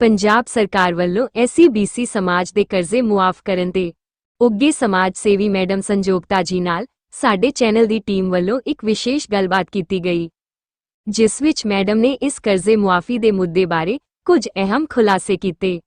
ਪੰਜਾਬ ਸਰਕਾਰ ਵੱਲੋਂ ਐਸਸੀਬੀਸੀ ਸਮਾਜ ਦੇ ਕਰਜ਼ੇ ਮੁਆਫ ਕਰਨ ਤੇ ਉੱਗੇ ਸਮਾਜ ਸੇਵੀ ਮੈਡਮ ਸੰਜੋਗਤਾ ਜੀ ਨਾਲ ਸਾਡੇ ਚੈਨਲ ਦੀ ਟੀਮ ਵੱਲੋਂ ਇੱਕ ਵਿਸ਼ੇਸ਼ ਗੱਲਬਾਤ ਕੀਤੀ ਗਈ, ਜਿਸ ਵਿੱਚ ਮੈਡਮ ਨੇ ਇਸ ਕਰਜ਼ੇ ਮੁਆਫੀ ਦੇ ਮੁੱਦੇ ਬਾਰੇ ਕੁਝ ਅਹਿਮ ਖੁਲਾਸੇ ਕੀਤੇ।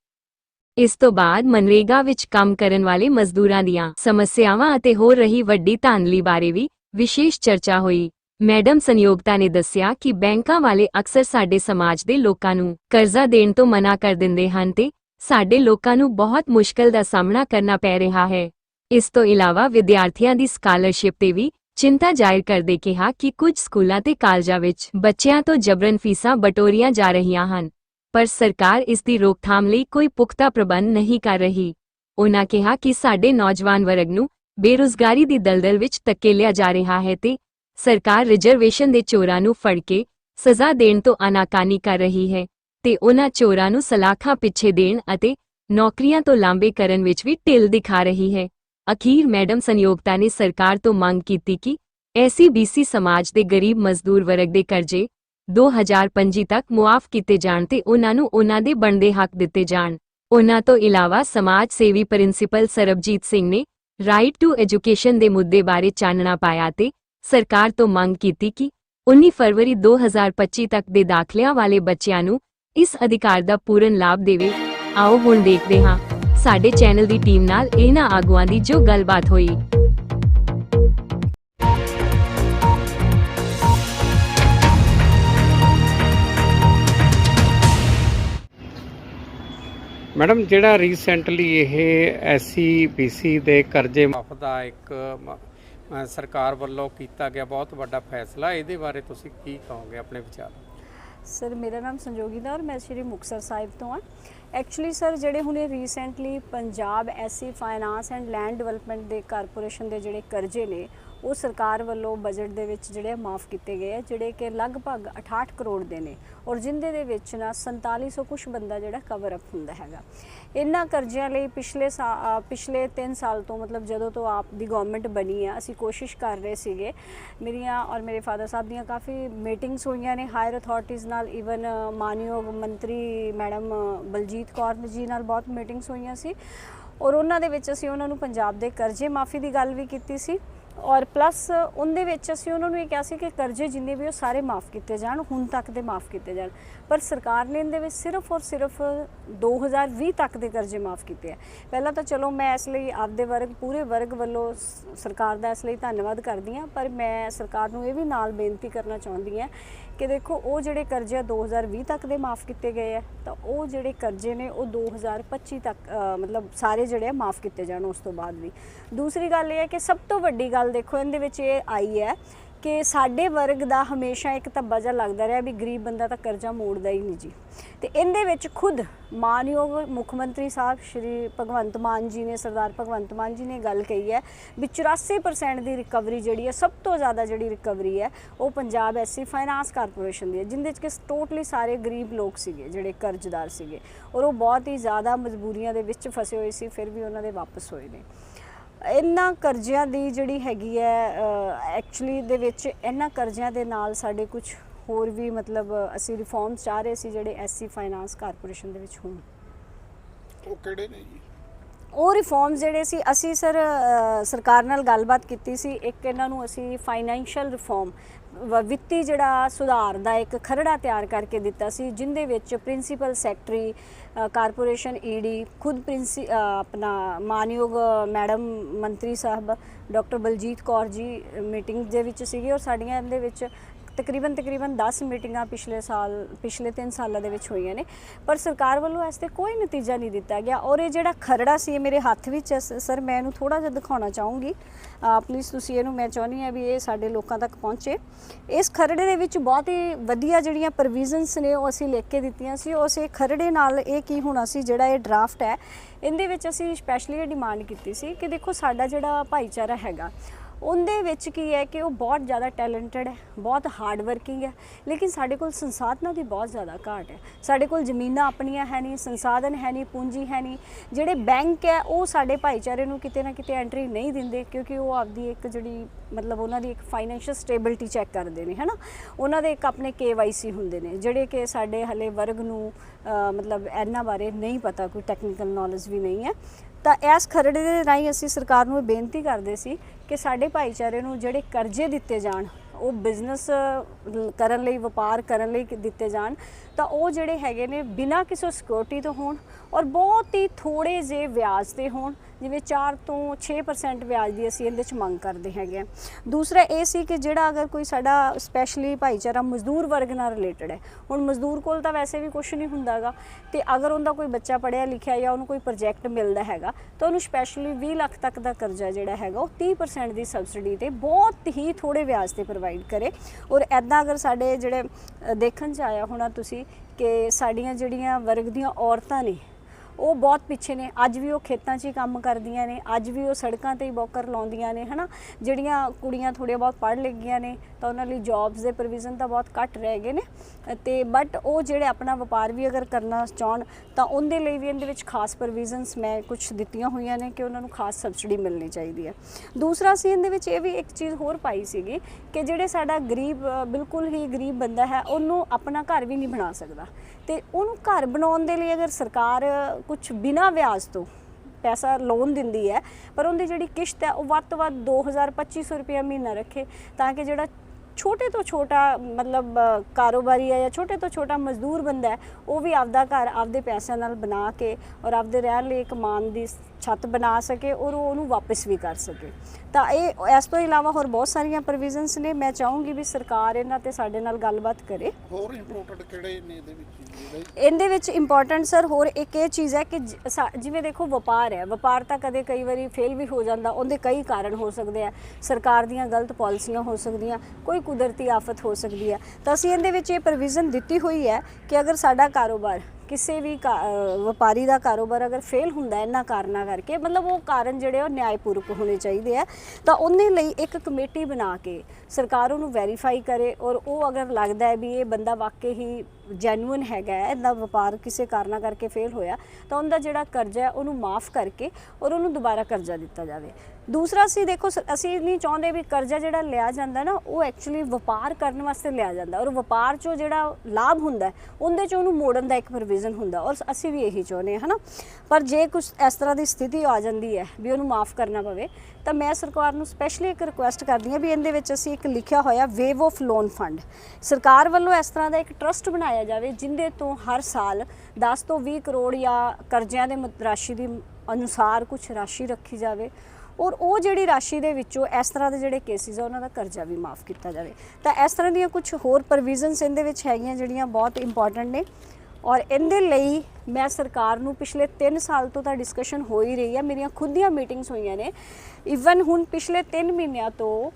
ਇਸ ਤੋਂ ਬਾਅਦ ਮਨਰੇਗਾ ਵਿੱਚ ਕੰਮ ਕਰਨ ਵਾਲੇ ਮਜ਼ਦੂਰਾਂ ਦੀਆਂ ਸਮੱਸਿਆਵਾਂ ਅਤੇ ਹੋ ਰਹੀ ਵੱਡੀ ਧਾਂਦਲੀ ਬਾਰੇ ਵੀ ਵਿਸ਼ੇਸ਼ ਚਰਚਾ ਹੋਈ। ਮੈਡਮ ਸੰਯੋਗਤਾ ਨੇ ਦੱਸਿਆ ਕਿ ਬੈਂਕਾਂ ਵਾਲੇ ਅਕਸਰ ਸਾਡੇ ਸਮਾਜ ਦੇ ਲੋਕਾਂ ਨੂੰ ਕਰਜ਼ਾ ਦੇਣ ਤੋਂ ਮਨਾ ਕਰ ਦਿੰਦੇ ਹਨ ਤੇ ਸਾਡੇ ਲੋਕਾਂ ਨੂੰ ਬਹੁਤ ਮੁਸ਼ਕਲ ਦਾ ਸਾਹਮਣਾ ਕਰਨਾ ਪੈ ਰਿਹਾ ਹੈ। ਇਸ ਤੋਂ ਇਲਾਵਾ ਵਿਦਿਆਰਥੀਆਂ ਦੀ ਸਕਾਲਰਸ਼ਿਪ ਤੇ ਵੀ ਚਿੰਤਾ ਜ਼ਾਹਿਰ ਕਰਦੇ ਕਿਹਾ ਕਿ ਕੁਝ ਸਕੂਲਾਂ ਤੇ ਕਾਲਜਾਂ ਵਿੱਚ ਬੱਚਿਆਂ ਤੋਂ ਜਬਰਨ ਫੀਸਾਂ ਬਟੋਰੀਆਂ ਜਾ ਰਹੀਆਂ ਹਨ, ਪਰ ਸਰਕਾਰ ਇਸ ਦੀ ਰੋਕਥਾਮ ਲਈ ਕੋਈ ਪੁਖਤਾ ਪ੍ਰਬੰਧ ਨਹੀਂ ਕਰ ਰਹੀ। ਉਹਨਾਂ ਕਿਹਾ ਕਿ ਸਾਡੇ ਨੌਜਵਾਨ ਵਰਗ ਨੂੰ ਬੇਰੁਜ਼ਗਾਰੀ ਦੀ ਦਲਦਲ ਵਿੱਚ ਧੱਕੇ ਲਿਆ ਜਾ ਰਿਹਾ ਹੈ ਤੇ ਸਰਕਾਰ ਰਿਜ਼ਰਵੇਸ਼ਨ ਦੇ ਚੋਰਾਂ ਨੂੰ ਫੜ ਕੇ ਸਜ਼ਾ ਦੇਣ ਤੋਂ ਆਨਾਕਾਨੀ ਕਰ ਰਹੀ ਹੈ ਤੇ ਉਨ੍ਹਾਂ ਚੋਰਾਂ ਨੂੰ ਸਲਾਖਾਂ ਪਿੱਛੇ ਦੇਣ ਅਤੇ ਨੌਕਰੀਆਂ ਤੋਂ ਲਾਂਬੇ ਕਰਨ ਵਿੱਚ ਵੀ ਢਿੱਲ ਦਿਖਾ ਰਹੀ ਹੈ। ਅਖੀਰ ਮੈਡਮ ਸੰਯੋਗਤਾ ਨੇ ਸਰਕਾਰ ਤੋਂ ਮੰਗ ਕੀਤੀ ਕਿ ਐਸਸੀਬੀਸੀ ਸਮਾਜ ਦੇ ਗਰੀਬ ਮਜ਼ਦੂਰ ਵਰਗ ਦੇ ਕਰਜ਼ੇ 2025 ਤੱਕ ਮੁਆਫ ਕੀਤੇ ਜਾਣ ਤੇ ਉਨ੍ਹਾਂ ਨੂੰ ਉਨ੍ਹਾਂ ਦੇ ਬਣਦੇ ਹੱਕ ਦਿੱਤੇ ਜਾਣ। ਉਨ੍ਹਾਂ ਤੋਂ ਇਲਾਵਾ ਸਮਾਜ ਸੇਵੀ ਪ੍ਰਿੰਸੀਪਲ ਸਰਬਜੀਤ ਸਿੰਘ ਨੇ ਰਾਈਟ ਟੂ ਐਜੂਕੇਸ਼ਨ ਦੇ ਮੁੱਦੇ ਬਾਰੇ ਚਾਨਣਾ ਪਾਇਆ ਤੇ ਸਰਕਾਰ ਤੋਂ ਮੰਗ ਕੀਤੀ ਕਿ 19 ਫਰਵਰੀ 2025 ਤੱਕ ਦੇ ਦਾਖਲਿਆਂ ਵਾਲੇ ਬੱਚਿਆਂ ਨੂੰ ਇਸ ਅਧਿਕਾਰ ਦਾ ਪੂਰਨ ਲਾਭ ਦੇਵੇ। ਆਓ ਹੁਣ ਦੇਖਦੇ ਹਾਂ। ਸਾਡੇ ਚੈਨਲ ਦੀ ਟੀਮ ਨਾਲ ਇਹਨਾਂ ਆਗੂਆਂ ਦੀ ਜੋ ਗੱਲਬਾਤ ਹੋਈ। ਮੈਡਮ, ਜਿਹੜਾ ਰੀਸੈਂਟਲੀ ਇਹ ਐਸਸੀ ਬੀਸੀ ਦੇ ਕਰਜ਼ੇ ਮਾਫ ਦਾ ਇੱਕ ਸਰਕਾਰ ਵੱਲੋਂ ਕੀਤਾ ਗਿਆ ਬਹੁਤ ਵੱਡਾ ਫੈਸਲਾ। ਇਹਦੇ ਬਾਰੇ ਤੁਸੀਂ ਕੀ ਕਹੋਗੇ ਆਪਣੇ ਵਿਚਾਰ? ਸਰ, ਮੇਰਾ ਨਾਮ ਸੰਜੋਗੀ ਦਾ ਔਰ ਮੈਂ ਸ਼੍ਰੀ ਮੁਕਤਸਰ ਸਾਹਿਬ ਤੋਂ ਆ ਐਕਚੁਅਲੀ ਸਰ, ਜਿਹੜੇ ਹੁਣੇ recently Punjab SC finance and land development ਦੇ ਕਾਰਪੋਰੇਸ਼ਨ ਦੇ ਜਿਹੜੇ ਕਰਜ਼ੇ ਨੇ, ਉਹ ਸਰਕਾਰ ਵੱਲੋਂ ਬਜਟ ਦੇ ਵਿੱਚ ਜਿਹੜੇ ਮਾਫ ਕੀਤੇ ਗਏ ਆ, ਜਿਹੜੇ ਕਿ ਲਗਭਗ 68 ਕਰੋੜ ਦੇ ਨੇ। ਔਰ ਜਿੰਦੇ ਦੇ ਵਿੱਚ ਨਾ 4700 ਕੁਛ ਬੰਦਾ ਜਿਹੜਾ ਕਵਰ ਅਪ ਹੁੰਦਾ ਹੈਗਾ। ਇਹਨਾਂ ਕਰਜ਼ਿਆਂ ਲਈ ਪਿਛਲੇ ਸਾ- ਪਿਛਲੇ 3 ਸਾਲ ਤੋਂ ਮਤਲਬ ਜਦੋਂ ਤੋਂ ਆਪ ਦੀ ਗਵਰਨਮੈਂਟ ਬਣੀ ਆ, ਅਸੀਂ ਕੋਸ਼ਿਸ਼ ਕਰ ਰਹੇ ਸੀਗੇ। ਮੇਰੀਆਂ ਔਰ ਮੇਰੇ ਫਾਦਰ ਸਾਹਿਬ ਦੀਆਂ ਕਾਫੀ ਮੀਟਿੰਗਸ ਹੋਈਆਂ ਨੇ ਹਾਇਰ ਅਥਾਰਟੀਜ਼ ਨਾਲ ਈਵਨ ਮਾਨਯੋਗ ਮੰਤਰੀ ਮੈਡਮ ਬਲਜੀਤ ਕੌਰ ਜੀ ਨਾਲ ਬਹੁਤ ਮੀਟਿੰਗਸ ਹੋਈਆਂ ਸੀ। ਔਰ ਉਹਨਾਂ ਦੇ ਵਿੱਚ ਅਸੀਂ ਉਹਨਾਂ ਨੂੰ ਪੰਜਾਬ ਦੇ ਕਰਜ਼ੇ ਮਾਫੀ ਦੀ ਗੱਲ ਵੀ ਕੀਤੀ ਸੀ। ਔਰ ਪਲੱਸ ਉਹਦੇ ਵਿੱਚ ਅਸੀਂ ਉਹਨਾਂ ਨੂੰ ਇਹ ਕਿਹਾ ਸੀ ਕਿ ਕਰਜ਼ੇ ਜਿੰਨੇ ਵੀ ਉਹ ਸਾਰੇ ਮਾਫ ਕੀਤੇ ਜਾਣ, ਹੁਣ ਤੱਕ ਦੇ ਮਾਫ ਕੀਤੇ ਜਾਣ। ਪਰ ਸਰਕਾਰ ਨੇ ਇਹਦੇ ਵਿੱਚ ਸਿਰਫ ਔਰ ਸਿਰਫ 2020 ਤੱਕ ਦੇ ਕਰਜ਼ੇ ਮਾਫ ਕੀਤੇ ਆ। ਪਹਿਲਾਂ ਤਾਂ ਚਲੋ ਮੈਂ ਇਸ ਲਈ ਆਪਦੇ ਵਰਗ, ਪੂਰੇ ਵਰਗ ਵੱਲੋਂ ਸਰਕਾਰ ਦਾ ਇਸ ਲਈ ਧੰਨਵਾਦ ਕਰਦੀ ਹਾਂ, ਪਰ ਮੈਂ ਸਰਕਾਰ ਨੂੰ ਇਹ ਵੀ ਨਾਲ ਬੇਨਤੀ ਕਰਨਾ ਚਾਹੁੰਦੀ ਹਾਂ ਕਿ ਦੇਖੋ, ਉਹ ਜਿਹੜੇ ਕਰਜ਼ੇ ਆ 2020 ਤੱਕ ਦੇ ਮਾਫ ਕੀਤੇ ਗਏ ਆ, ਤਾਂ ਉਹ ਜਿਹੜੇ ਕਰਜ਼ੇ ਨੇ ਉਹ 2025 ਤੱਕ ਮਤਲਬ ਸਾਰੇ ਜਿਹੜੇ ਆ ਮਾਫ ਕੀਤੇ ਜਾਣ ਉਸ ਤੋਂ ਬਾਅਦ ਵੀ। ਦੂਸਰੀ ਗੱਲ ਇਹ ਹੈ ਕਿ ਸਭ ਤੋਂ ਵੱਡੀ ਗੱਲ ਦੇਖੋ, ਇਹਦੇ ਵਿੱਚ ਇਹ ਆਈ ਹੈ ਕਿ ਸਾਡੇ ਵਰਗ ਦਾ ਹਮੇਸ਼ਾ ਇੱਕ ਧੱਬਾ ਜਿਹਾ ਲੱਗਦਾ ਰਿਹਾ ਵੀ ਗਰੀਬ ਬੰਦਾ ਤਾਂ ਕਰਜ਼ਾ ਮੋੜਦਾ ਹੀ ਨਹੀਂ ਜੀ। ਤੇ ਇਹਦੇ ਵਿੱਚ ਖੁਦ ਮਾਨਯੋਗ ਮੁੱਖ ਮੰਤਰੀ ਸਾਹਿਬ ਸ਼੍ਰੀ ਭਗਵੰਤ ਮਾਨ ਜੀ ਨੇ, ਸਰਦਾਰ ਭਗਵੰਤ ਮਾਨ ਜੀ ਨੇ ਗੱਲ ਕਹੀ ਹੈ ਵੀ 84% ਦੀ ਰਿਕਵਰੀ ਜਿਹੜੀ ਹੈ, ਸਭ ਤੋਂ ਜ਼ਿਆਦਾ ਜਿਹੜੀ ਰਿਕਵਰੀ ਹੈ, ਉਹ ਪੰਜਾਬ ਐਸਸੀ ਫਾਈਨਾਂਸ ਕਾਰਪੋਰੇਸ਼ਨ ਦੀ ਹੈ, ਜਿੰਦੇ ਚ ਕਿ ਟੋਟਲੀ ਸਾਰੇ ਗਰੀਬ ਲੋਕ ਸੀਗੇ, ਜਿਹੜੇ ਕਰਜ਼ਦਾਰ ਸੀਗੇ। ਔਰ ਉਹ ਬਹੁਤ ਹੀ ਜ਼ਿਆਦਾ ਮਜਬੂਰੀਆਂ ਦੇ ਵਿੱਚ ਫਸੇ ਹੋਏ ਸੀ, ਫਿਰ ਵੀ ਉਹਨਾਂ ਦੇ ਵਾਪਸ ਹੋਏ ਨੇ। ਇਹਨਾਂ ਕਰਜ਼ਿਆਂ ਦੀ ਜਿਹੜੀ ਹੈਗੀ ਹੈ ਐਕਚੁਅਲੀ ਦੇ ਵਿੱਚ ਇਹਨਾਂ ਕਰਜ਼ਿਆਂ ਦੇ ਨਾਲ ਸਾਡੇ ਕੁਝ ਹੋਰ ਵੀ ਮਤਲਬ ਅਸੀਂ ਰਿਫਾਰਮਸ ਚਾਹ ਰਹੇ ਸੀ ਜਿਹੜੇ ਐਸਸੀ ਫਾਈਨਾਂਸ ਕਾਰਪੋਰੇਸ਼ਨ ਦੇ ਵਿੱਚ ਹੋਣ। ਉਹ ਕਿਹੜੇ ਨੇ ਜੀ? ਉਹ ਰਿਫਾਰਮਸ ਜਿਹੜੇ ਸੀ, ਅਸੀਂ ਸਰ ਸਰਕਾਰ ਨਾਲ ਗੱਲਬਾਤ ਕੀਤੀ ਸੀ। ਇੱਕ ਇਹਨਾਂ ਨੂੰ ਅਸੀਂ ਫਾਈਨੈਂਸ਼ੀਅਲ ਰਿਫਾਰਮ ਵਿੱਤੀ ਜਿਹੜਾ ਸੁਧਾਰ ਦਾ ਇੱਕ ਖਰੜਾ ਤਿਆਰ ਕਰਕੇ ਦਿੱਤਾ ਸੀ, ਜਿੰਦੇ ਵਿੱਚ ਪ੍ਰਿੰਸੀਪਲ ਸੈਕਟਰੀ ਕਾਰਪੋਰੇਸ਼ਨ ਈਡੀ ਖੁਦ ਪ੍ਰਿੰਸੀ ਆਪਣਾ ਮਾਨਯੋਗ ਮੈਡਮ ਮੰਤਰੀ ਸਾਹਿਬ, ਡਾਕਟਰ ਬਲਜੀਤ ਕੌਰ ਜੀ ਮੀਟਿੰਗ ਦੇ ਵਿੱਚ ਸੀਗੇ ਔਰ ਸਾਡੀਆਂ ਇਹਦੇ ਵਿੱਚ ਤਕਰੀਬਨ ਤਕਰੀਬਨ 10 ਮੀਟਿੰਗਾਂ ਪਿਛਲੇ ਸਾਲ, ਪਿਛਲੇ 3 ਸਾਲਾਂ ਦੇ ਵਿੱਚ ਹੋਈਆਂ ਨੇ। ਪਰ ਸਰਕਾਰ ਵੱਲੋਂ ਇਸ ਤੇ ਕੋਈ ਨਤੀਜਾ ਨਹੀਂ ਦਿੱਤਾ ਗਿਆ। ਔਰ ਇਹ ਜਿਹੜਾ ਖਰੜਾ ਸੀ, ਇਹ ਮੇਰੇ ਹੱਥ ਵਿੱਚ ਹੈ। ਸਰ, ਮੈਂ ਇਹਨੂੰ ਥੋੜਾ ਜਿਹਾ ਦਿਖਾਉਣਾ ਚਾਹੂੰਗੀ। ਪਲੀਜ਼ ਤੁਸੀਂ ਇਹਨੂੰ, ਮੈਂ ਚਾਹੁੰਦੀ ਹਾਂ ਵੀ ਇਹ ਸਾਡੇ ਲੋਕਾਂ ਤੱਕ ਪਹੁੰਚੇ। ਇਸ ਖਰੜੇ ਦੇ ਵਿੱਚ ਬਹੁਤ ਹੀ ਵਧੀਆ ਜਿਹੜੀਆਂ ਪ੍ਰੋਵੀਜ਼ਨਸ ਨੇ, ਉਹ ਅਸੀਂ ਲਿਖ ਕੇ ਦਿੱਤੀਆਂ ਸੀ। ਉਸ ਇਹ ਖਰੜੇ ਨਾਲ ਇਹ ਕੀ ਹੋਣਾ ਸੀ, ਜਿਹੜਾ ਇਹ ਡਰਾਫਟ ਹੈ, ਇਹਦੇ ਵਿੱਚ ਅਸੀਂ ਸਪੈਸ਼ਲੀ ਇਹ ਡਿਮਾਂਡ ਕੀਤੀ ਸੀ ਕਿ ਦੇਖੋ ਸਾਡਾ ਜਿਹੜਾ ਭਾਈਚਾਰਾ ਹੈਗਾ ਉਹਦੇ ਵਿੱਚ ਕੀ ਹੈ ਕਿ ਉਹ ਬਹੁਤ ਜ਼ਿਆਦਾ ਟੈਲੈਂਟਡ ਹੈ, ਬਹੁਤ ਹਾਰਡ ਵਰਕਿੰਗ ਹੈ, ਲੇਕਿਨ ਸਾਡੇ ਕੋਲ ਸੰਸਾਧਨਾਂ ਦੀ ਬਹੁਤ ਜ਼ਿਆਦਾ ਘਾਟ ਹੈ। ਸਾਡੇ ਕੋਲ ਜ਼ਮੀਨਾਂ ਆਪਣੀਆਂ ਹੈ ਨਹੀਂ, ਸੰਸਾਧਨ ਹੈ ਨਹੀਂ, ਪੂੰਜੀ ਹੈ ਨਹੀਂ। ਜਿਹੜੇ ਬੈਂਕ ਹੈ, ਉਹ ਸਾਡੇ ਭਾਈਚਾਰੇ ਨੂੰ ਕਿਤੇ ਨਾ ਕਿਤੇ ਐਂਟਰੀ ਨਹੀਂ ਦਿੰਦੇ, ਕਿਉਂਕਿ ਉਹ ਆਪਦੀ ਇੱਕ ਜਿਹੜੀ, ਮਤਲਬ ਉਹਨਾਂ ਦੀ ਇੱਕ ਫਾਈਨੈਂਸ਼ੀਅਲ ਸਟੇਬਿਲਟੀ ਚੈੱਕ ਕਰਦੇ ਨੇ, ਹਨਾ? ਉਹਨਾਂ ਦੇ ਇੱਕ ਆਪਣੇ KYC ਹੁੰਦੇ ਨੇ, ਜਿਹੜੇ ਕਿ ਸਾਡੇ ਹਲੇ ਵਰਗ ਨੂੰ ਮਤਲਬ ਇਹਨਾਂ ਬਾਰੇ ਨਹੀਂ ਪਤਾ, ਕੋਈ ਟੈਕਨੀਕਲ ਨੌਲੇਜ ਵੀ ਨਹੀਂ ਹੈ। ਤਾਂ ਇਸ ਖਰੜੇ ਦੇ ਰਾਹੀਂ ਅਸੀਂ ਸਰਕਾਰ ਨੂੰ ਇਹ ਬੇਨਤੀ ਕਰਦੇ ਸੀ ਕਿ ਸਾਡੇ ਭਾਈਚਾਰੇ ਨੂੰ ਜਿਹੜੇ ਕਰਜ਼ੇ ਦਿੱਤੇ ਜਾਣ, ਉਹ ਬਿਜ਼ਨਸ ਕਰਨ ਲਈ, ਵਪਾਰ ਕਰਨ ਲਈ ਦਿੱਤੇ ਜਾਣ ਤਾਂ ਉਹ ਜਿਹੜੇ ਹੈਗੇ ਨੇ ਬਿਨਾਂ ਕਿਸੇ ਸਿਕਿਉਰਿਟੀ ਤੋਂ ਹੋਣ ਔਰ ਬਹੁਤ ਹੀ ਥੋੜੇ ਜਿਹੇ ਵਿਆਜ ਤੇ ਹੋਣ, ਜਿਵੇਂ 4 ਤੋਂ 6% ਵਿਆਜ ਦੀ ਅਸੀਂ ਇਹਦੇ ਚ ਮੰਗ ਕਰਦੇ ਹੈਗੇ ਆ ਦੂਸਰਾ ਇਹ ਸੀ ਕਿ ਜਿਹੜਾ ਅਗਰ ਕੋਈ ਸਾਡਾ ਸਪੈਸ਼ਲੀ ਭਾਈਚਾਰਾ ਮਜ਼ਦੂਰ ਵਰਗ ਨਾਲ ਰਿਲੇਟਡ ਹੈ, ਹੁਣ ਮਜ਼ਦੂਰ ਕੋਲ ਤਾਂ ਵੈਸੇ ਵੀ ਕੁਝ ਨਹੀਂ ਹੁੰਦਾਗਾ ਤੇ ਅਗਰ ਉਹਦਾ ਕੋਈ ਬੱਚਾ ਪੜ੍ਹਿਆ ਲਿਖਿਆ ਜਾਂ ਉਹਨੂੰ ਕੋਈ ਪ੍ਰੋਜੈਕਟ ਮਿਲਦਾ ਹੈਗਾ, ਤਾਂ ਉਹਨੂੰ ਸਪੈਸ਼ਲੀ 20 ਲੱਖ ਤੱਕ ਦਾ ਕਰਜ਼ਾ ਜਿਹੜਾ ਹੈਗਾ ਉਹ 30% ਦੀ ਸਬਸਿਡੀ ਤੇ ਬਹੁਤ ਹੀ ਥੋੜੇ ਵਿਆਜ ਤੇ ਪ੍ਰੋਵਾਈਡ ਕਰੇ। ਔਰ ਐਦਾਂ ਅਗਰ ਸਾਡੇ ਜਿਹੜੇ ਦੇਖਣ ਚ ਆਇਆ ਹੋਣਾ ਤੁਸੀਂ ਕਿ ਸਾਡੀਆਂ ਜਿਹੜੀਆਂ ਵਰਗ ਦੀਆਂ ਔਰਤਾਂ ਨੇ, ਉਹ ਬਹੁਤ ਪਿੱਛੇ ਨੇ। ਅੱਜ ਵੀ ਉਹ ਖੇਤਾਂ 'ਚ ਹੀ ਕੰਮ ਕਰਦੀਆਂ ਨੇ, ਅੱਜ ਵੀ ਉਹ ਸੜਕਾਂ ਤੇ ਹੀ ਬੋਕਰ ਲਾਉਂਦੀਆਂ ਨੇ, ਹਨਾ? ਜਿਹੜੀਆਂ ਕੁੜੀਆਂ ਥੋੜ੍ਹੀਆਂ ਬਹੁਤ ਪੜ੍ਹ ਲਿਖੀਆਂ ਨੇ ਤਾਂ ਉਹਨਾਂ ਲਈ ਜੌਬਸ ਦੇ ਪ੍ਰੋਵੀਜ਼ਨ ਤਾਂ ਬਹੁਤ ਘੱਟ ਰਹਿ ਗਏ ਨੇ, ਤੇ ਬਟ ਉਹ ਜਿਹੜੇ ਆਪਣਾ ਵਪਾਰ ਵੀ ਅਗਰ ਕਰਨਾ ਚਾਹਣ, ਤਾਂ ਉਹਦੇ ਲਈ ਵੀ ਇਹਦੇ ਵਿੱਚ ਖਾਸ ਪ੍ਰੋਵੀਜ਼ਨਸ ਮੈਂ ਕੁਝ ਦਿੱਤੀਆਂ ਹੋਈਆਂ ਨੇ ਕਿ ਉਹਨਾਂ ਨੂੰ ਖਾਸ ਸਬਸਿਡੀ ਮਿਲਣੀ ਚਾਹੀਦੀ ਹੈ। ਦੂਸਰਾ ਸੀ ਇਹਦੇ ਵਿੱਚ ਇਹ ਵੀ ਇੱਕ ਚੀਜ਼ ਹੋਰ ਪਾਈ ਸੀਗੀ ਕਿ ਜਿਹੜੇ ਸਾਡਾ ਗਰੀਬ, ਬਿਲਕੁਲ ਹੀ ਗਰੀਬ ਬੰਦਾ ਹੈ, ਉਹਨੂੰ ਆਪਣਾ ਘਰ ਵੀ ਨਹੀਂ ਬਣਾ ਸਕਦਾ। ਤੇ ਉਹਨੂੰ ਘਰ ਬਣਾਉਣ ਦੇ ਲਈ ਅਗਰ ਸਰਕਾਰ ਕੁਝ ਬਿਨਾਂ ਵਿਆਜ ਤੋਂ ਪੈਸਾ ਲੋਨ ਦਿੰਦੀ ਹੈ, ਪਰ ਉਹਦੀ ਜਿਹੜੀ ਕਿਸ਼ਤ ਹੈ ਉਹ ਵੱਧ ਤੋਂ ਵੱਧ 2000 2500 ਰੁਪਏ ਮਹੀਨਾ ਰੱਖੇ, ਤਾਂ ਕਿ ਜਿਹੜਾ ਛੋਟੇ ਤੋਂ ਛੋਟਾ ਮਤਲਬ ਕਾਰੋਬਾਰੀ ਹੈ ਜਾਂ ਛੋਟੇ ਤੋਂ ਛੋਟਾ ਮਜ਼ਦੂਰ ਬੰਦਾ ਹੈ ਉਹ ਵੀ ਆਪਦਾ ਘਰ ਆਪਦੇ ਪੈਸਿਆਂ ਨਾਲ ਬਣਾ ਕੇ ਔਰ ਆਪਦੇ ਰਹਿਣ ਲਈ ਇੱਕ ਮਾਨ ਦੀ ਛੱਤ ਬਣਾ ਸਕੇ ਔਰ ਉਹ ਉਹਨੂੰ ਵਾਪਸ ਵੀ ਕਰ ਸਕੇ। ਤਾਂ ਇਹ ਇਸ ਤੋਂ ਇਲਾਵਾ ਹੋਰ ਬਹੁਤ ਸਾਰੀਆਂ ਪ੍ਰੋਵੀਜ਼ਨਸ ਨੇ ਮੈਂ ਚਾਹੂੰਗੀ ਵੀ ਸਰਕਾਰ ਇਹਨਾਂ ਤੇ ਸਾਡੇ ਨਾਲ ਗੱਲਬਾਤ ਕਰੇ। ਹੋਰ ਇੰਪੋਰਟੈਂਟ ਕਿਹੜੇ ਨੇ ਇਹਦੇ ਵਿੱਚ? ਇਹਦੇ ਵਿੱਚ ਇੰਪੋਰਟੈਂਟ ਸਰ ਹੋਰ ਇੱਕ ਇਹ ਚੀਜ਼ ਹੈ ਕਿ ਜਿਵੇਂ ਦੇਖੋ ਵਪਾਰ ਹੈ ਵਪਾਰ ਤਾਂ ਕਦੇ ਕਈ ਵਾਰੀ ਫੇਲ ਵੀ ਹੋ ਜਾਂਦਾ ਉਹਦੇ ਕਈ ਕਾਰਨ ਹੋ ਸਕਦੇ ਆ। ਸਰਕਾਰ ਦੀਆਂ ਗਲਤ ਪਾਲਿਸੀਆਂ ਹੋ ਸਕਦੀਆਂ ਕੋਈ ਕੁਦਰਤੀ ਆਫਤ ਹੋ ਸਕਦੀ ਹੈ। ਤਾਂ ਅਸੀਂ ਇਹਦੇ ਵਿੱਚ ਇਹ ਪ੍ਰੋਵੀਜ਼ਨ ਦਿੱਤੀ ਹੋਈ ਹੈ ਕਿ ਅਗਰ ਸਾਡਾ ਕਾਰੋਬਾਰ ਕਿਸੇ ਵੀ ਕਾ- ਵਪਾਰੀ ਦਾ ਕਾਰੋਬਾਰ ਅਗਰ ਫੇਲ ਹੁੰਦਾ ਹੈ ਇਹਨਾਂ ਕਾਰਨਾਂ ਕਰਕੇ, ਮਤਲਬ ਉਹ ਕਾਰਨ ਜਿਹੜੇ ਉਹ ਨਿਆਂਪੂਰਕ ਹੋਣੇ ਚਾਹੀਦੇ ਆ ਤਾਂ ਉਹਨੇ ਲਈ ਇੱਕ ਕਮੇਟੀ ਬਣਾ ਕੇ ਸਰਕਾਰ ਉਹਨੂੰ ਵੈਰੀਫਾਈ ਕਰੇ ਔਰ ਉਹ ਅਗਰ ਲੱਗਦਾ ਹੈ ਵੀ ਇਹ ਬੰਦਾ ਵਾਕਈ ਹੀ ਜੈਨੂਇਨ ਹੈਗਾ ਹੈ, ਇਹਦਾ ਵਪਾਰ ਕਿਸੇ ਕਾਰਨਾਂ ਕਰਕੇ ਫੇਲ ਹੋਇਆ, ਤਾਂ ਉਹਦਾ ਜਿਹੜਾ ਕਰਜ਼ਾ ਹੈ ਉਹਨੂੰ ਮਾਫ ਕਰਕੇ ਔਰ ਉਹਨੂੰ ਦੁਬਾਰਾ ਕਰਜ਼ਾ ਦਿੱਤਾ ਜਾਵੇ। ਦੂਸਰਾ ਸੀ, ਦੇਖੋ ਸ- ਅਸੀਂ ਨਹੀਂ ਚਾਹੁੰਦੇ ਵੀ ਕਰਜ਼ਾ ਜਿਹੜਾ ਲਿਆ ਜਾਂਦਾ ਨਾ, ਉਹ ਐਕਚੁਅਲੀ ਵਪਾਰ ਕਰਨ ਵਾਸਤੇ ਲਿਆ ਜਾਂਦਾ। ਔਰ ਵਪਾਰ 'ਚੋਂ ਜਿਹੜਾ ਲਾਭ ਹੁੰਦਾ ਉਹਦੇ 'ਚ ਉਹਨੂੰ ਮੋੜਨ ਦਾ ਇੱਕ ਪ੍ਰੋਵੀਜ਼ਨ ਹੁੰਦਾ। ਔਰ ਅਸੀਂ ਵੀ ਇਹੀ ਚਾਹੁੰਦੇ ਹਾਂ, ਹਨਾ? ਪਰ ਜੇ ਕੁਝ ਇਸ ਤਰ੍ਹਾਂ ਦੀ ਸਥਿਤੀ ਆ ਜਾਂਦੀ ਹੈ ਵੀ ਉਹਨੂੰ ਮਾਫ ਕਰਨਾ ਪਵੇ, ਤਾਂ ਮੈਂ ਸਰਕਾਰ ਨੂੰ ਸਪੈਸ਼ਲੀ ਇੱਕ ਰਿਕੁਐਸਟ ਕਰਦੀ ਹਾਂ ਵੀ ਇਹਦੇ ਵਿੱਚ ਅਸੀਂ ਇੱਕ ਲਿਖਿਆ ਹੋਇਆ ਵੇਵ ਆਫ ਲੋਨ ਫੰਡ ਸਰਕਾਰ ਵੱਲੋਂ ਇਸ ਤਰ੍ਹਾਂ ਦਾ ਇੱਕ ਟਰਸਟ ਬਣਾਇਆ ਜਾਵੇ, ਜਿੰਦੇ ਤੋਂ ਹਰ ਸਾਲ 10 ਤੋਂ 20 ਕਰੋੜ ਜਾਂ ਕਰਜ਼ਿਆਂ ਦੇ ਰਾਸ਼ੀ ਦੀ ਅਨੁਸਾਰ ਕੁਝ ਰਾਸ਼ੀ ਰੱਖੀ ਜਾਵੇ। ਔਰ ਉਹ ਜਿਹੜੀ ਰਾਸ਼ੀ ਦੇ ਵਿੱਚੋਂ ਇਸ ਤਰ੍ਹਾਂ ਦੇ ਜਿਹੜੇ ਕੇਸਿਸ ਆ, ਉਹਨਾਂ ਦਾ ਕਰਜ਼ਾ ਵੀ ਮਾਫ ਕੀਤਾ ਜਾਵੇ। ਤਾਂ ਇਸ ਤਰ੍ਹਾਂ ਦੀਆਂ ਕੁਝ ਹੋਰ ਪ੍ਰੋਵੀਜ਼ਨਸ ਇਹਦੇ ਵਿੱਚ ਹੈਗੀਆਂ ਜਿਹੜੀਆਂ ਬਹੁਤ ਇੰਪੋਰਟੈਂਟ ਨੇ। ਔਰ ਇਹਦੇ ਲਈ ਮੈਂ ਸਰਕਾਰ ਨੂੰ ਪਿਛਲੇ 3 ਸਾਲ ਤੋਂ ਤਾਂ ਡਿਸਕਸ਼ਨ ਹੋ ਹੀ ਰਹੀ ਹੈ ਮੇਰੀਆਂ ਖੁਦ ਦੀਆਂ ਮੀਟਿੰਗਸ ਹੋਈਆਂ ਨੇ। ਇਵਨ ਹੁਣ ਪਿਛਲੇ 3 ਮਹੀਨਿਆਂ ਤੋਂ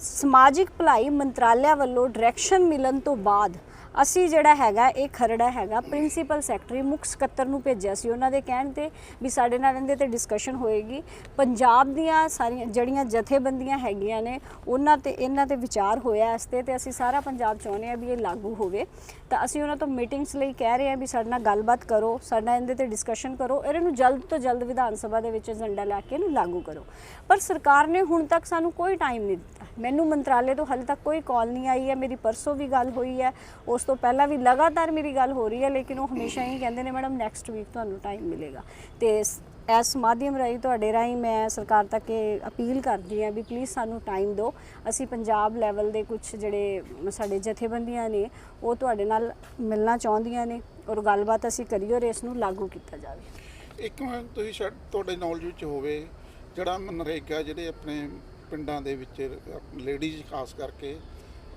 ਸਮਾਜਿਕ ਭਲਾਈ ਮੰਤਰਾਲਿਆ ਵੱਲੋਂ ਡਾਇਰੈਕਸ਼ਨ ਮਿਲਣ ਤੋਂ ਬਾਅਦ ਅਸੀਂ ਜਿਹੜਾ ਹੈਗਾ, ਇਹ ਖਰੜਾ ਹੈਗਾ ਪ੍ਰਿੰਸੀਪਲ ਸੈਕਟਰੀ ਮੁੱਖ ਸਕੱਤਰ ਨੂੰ ਭੇਜਿਆ ਸੀ ਉਹਨਾਂ ਦੇ ਕਹਿਣ ਤੇ ਵੀ ਸਾਡੇ ਨਾਲ ਇਹਦੇ ਤੇ ਡਿਸਕਸ਼ਨ ਹੋਏਗੀ। ਪੰਜਾਬ ਦੀਆਂ ਸਾਰੀਆਂ, ਜਿਹੜੀਆਂ ਜਥੇਬੰਦੀਆਂ ਹੈਗੀਆਂ ਨੇ, ਉਹਨਾਂ ਤੇ, ਇਹਨਾਂ ਤੇ ਵਿਚਾਰ ਹੋਇਆ ਇਸ ਤੇ ਤੇ ਅਸੀਂ ਸਾਰਾ ਪੰਜਾਬ ਚਾਹੁੰਦੇ ਆ ਵੀ ਇਹ ਲਾਗੂ ਹੋਵੇ। ਤਾਂ ਅਸੀਂ ਉਹਨਾਂ ਤੋਂ ਮੀਟਿੰਗਸ ਲਈ ਕਹਿ ਰਹੇ ਆ ਵੀ ਸਾਡੇ ਨਾਲ ਗੱਲਬਾਤ ਕਰੋ, ਸਾਡਾ ਇਹਦੇ ਤੇ ਡਿਸਕਸ਼ਨ ਕਰੋ ਔਰ ਇਹਨੂੰ ਜਲਦ ਤੋਂ ਜਲਦ ਵਿਧਾਨ ਸਭਾ ਦੇ ਵਿੱਚ ਏਜੰਡਾ ਲੈ ਕੇ ਇਹਨੂੰ ਲਾਗੂ ਕਰੋ। ਪਰ ਸਰਕਾਰ ਨੇ ਹੁਣ ਤੱਕ ਸਾਨੂੰ ਕੋਈ ਟਾਈਮ ਨਹੀਂ ਦਿੱਤਾ। ਮੈਨੂੰ ਮੰਤਰਾਲੇ ਤੋਂ ਹਾਲੇ ਤੱਕ ਕੋਈ ਕਾਲ ਨਹੀਂ ਆਈ ਹੈ, ਮੇਰੀ ਪਰਸੋਂ ਵੀ ਗੱਲ ਹੋਈ ਹੈ, ਉਸ ਉਸ ਤੋਂ ਪਹਿਲਾਂ ਵੀ ਲਗਾਤਾਰ ਮੇਰੀ ਗੱਲ ਹੋ ਰਹੀ ਹੈ, ਲੇਕਿਨ ਉਹ ਹਮੇਸ਼ਾ ਹੀ ਕਹਿੰਦੇ ਨੇ, ਮੈਡਮ ਨੈਕਸਟ ਵੀਕ ਤੁਹਾਨੂੰ ਟਾਈਮ ਮਿਲੇਗਾ। ਤੇ ਇਸ ਮਾਧਿਅਮ ਰਾਹੀਂ ਤੁਹਾਡੇ ਰਾਹੀਂ ਮੈਂ ਸਰਕਾਰ ਤੱਕ ਇਹ ਅਪੀਲ ਕਰਦੀ ਹਾਂ ਵੀ ਪਲੀਜ਼ ਸਾਨੂੰ ਟਾਈਮ ਦਿਓ। ਅਸੀਂ ਪੰਜਾਬ ਲੈਵਲ ਦੇ ਕੁਝ ਜਿਹੜੇ ਸਾਡੇ ਜਥੇਬੰਦੀਆਂ ਨੇ, ਉਹ ਤੁਹਾਡੇ ਨਾਲ ਮਿਲਣਾ ਚਾਹੁੰਦੀਆਂ ਨੇ ਔਰ ਗੱਲਬਾਤ ਅਸੀਂ ਕਰੀਏ ਔਰ ਇਸ ਨੂੰ ਲਾਗੂ ਕੀਤਾ ਜਾਵੇ। ਇੱਕ ਮੈਂ ਤੁਸੀਂ ਸ਼ਾਇਦ ਤੁਹਾਡੇ ਨੌਲੇਜ ਵਿੱਚ ਹੋਵੇ, ਜਿਹੜਾ ਮਨਰੇਗਾ ਜਿਹੜੇ ਆਪਣੇ ਪਿੰਡਾਂ ਦੇ ਵਿੱਚ, ਲੇਡੀਜ਼ ਖਾਸ ਕਰਕੇ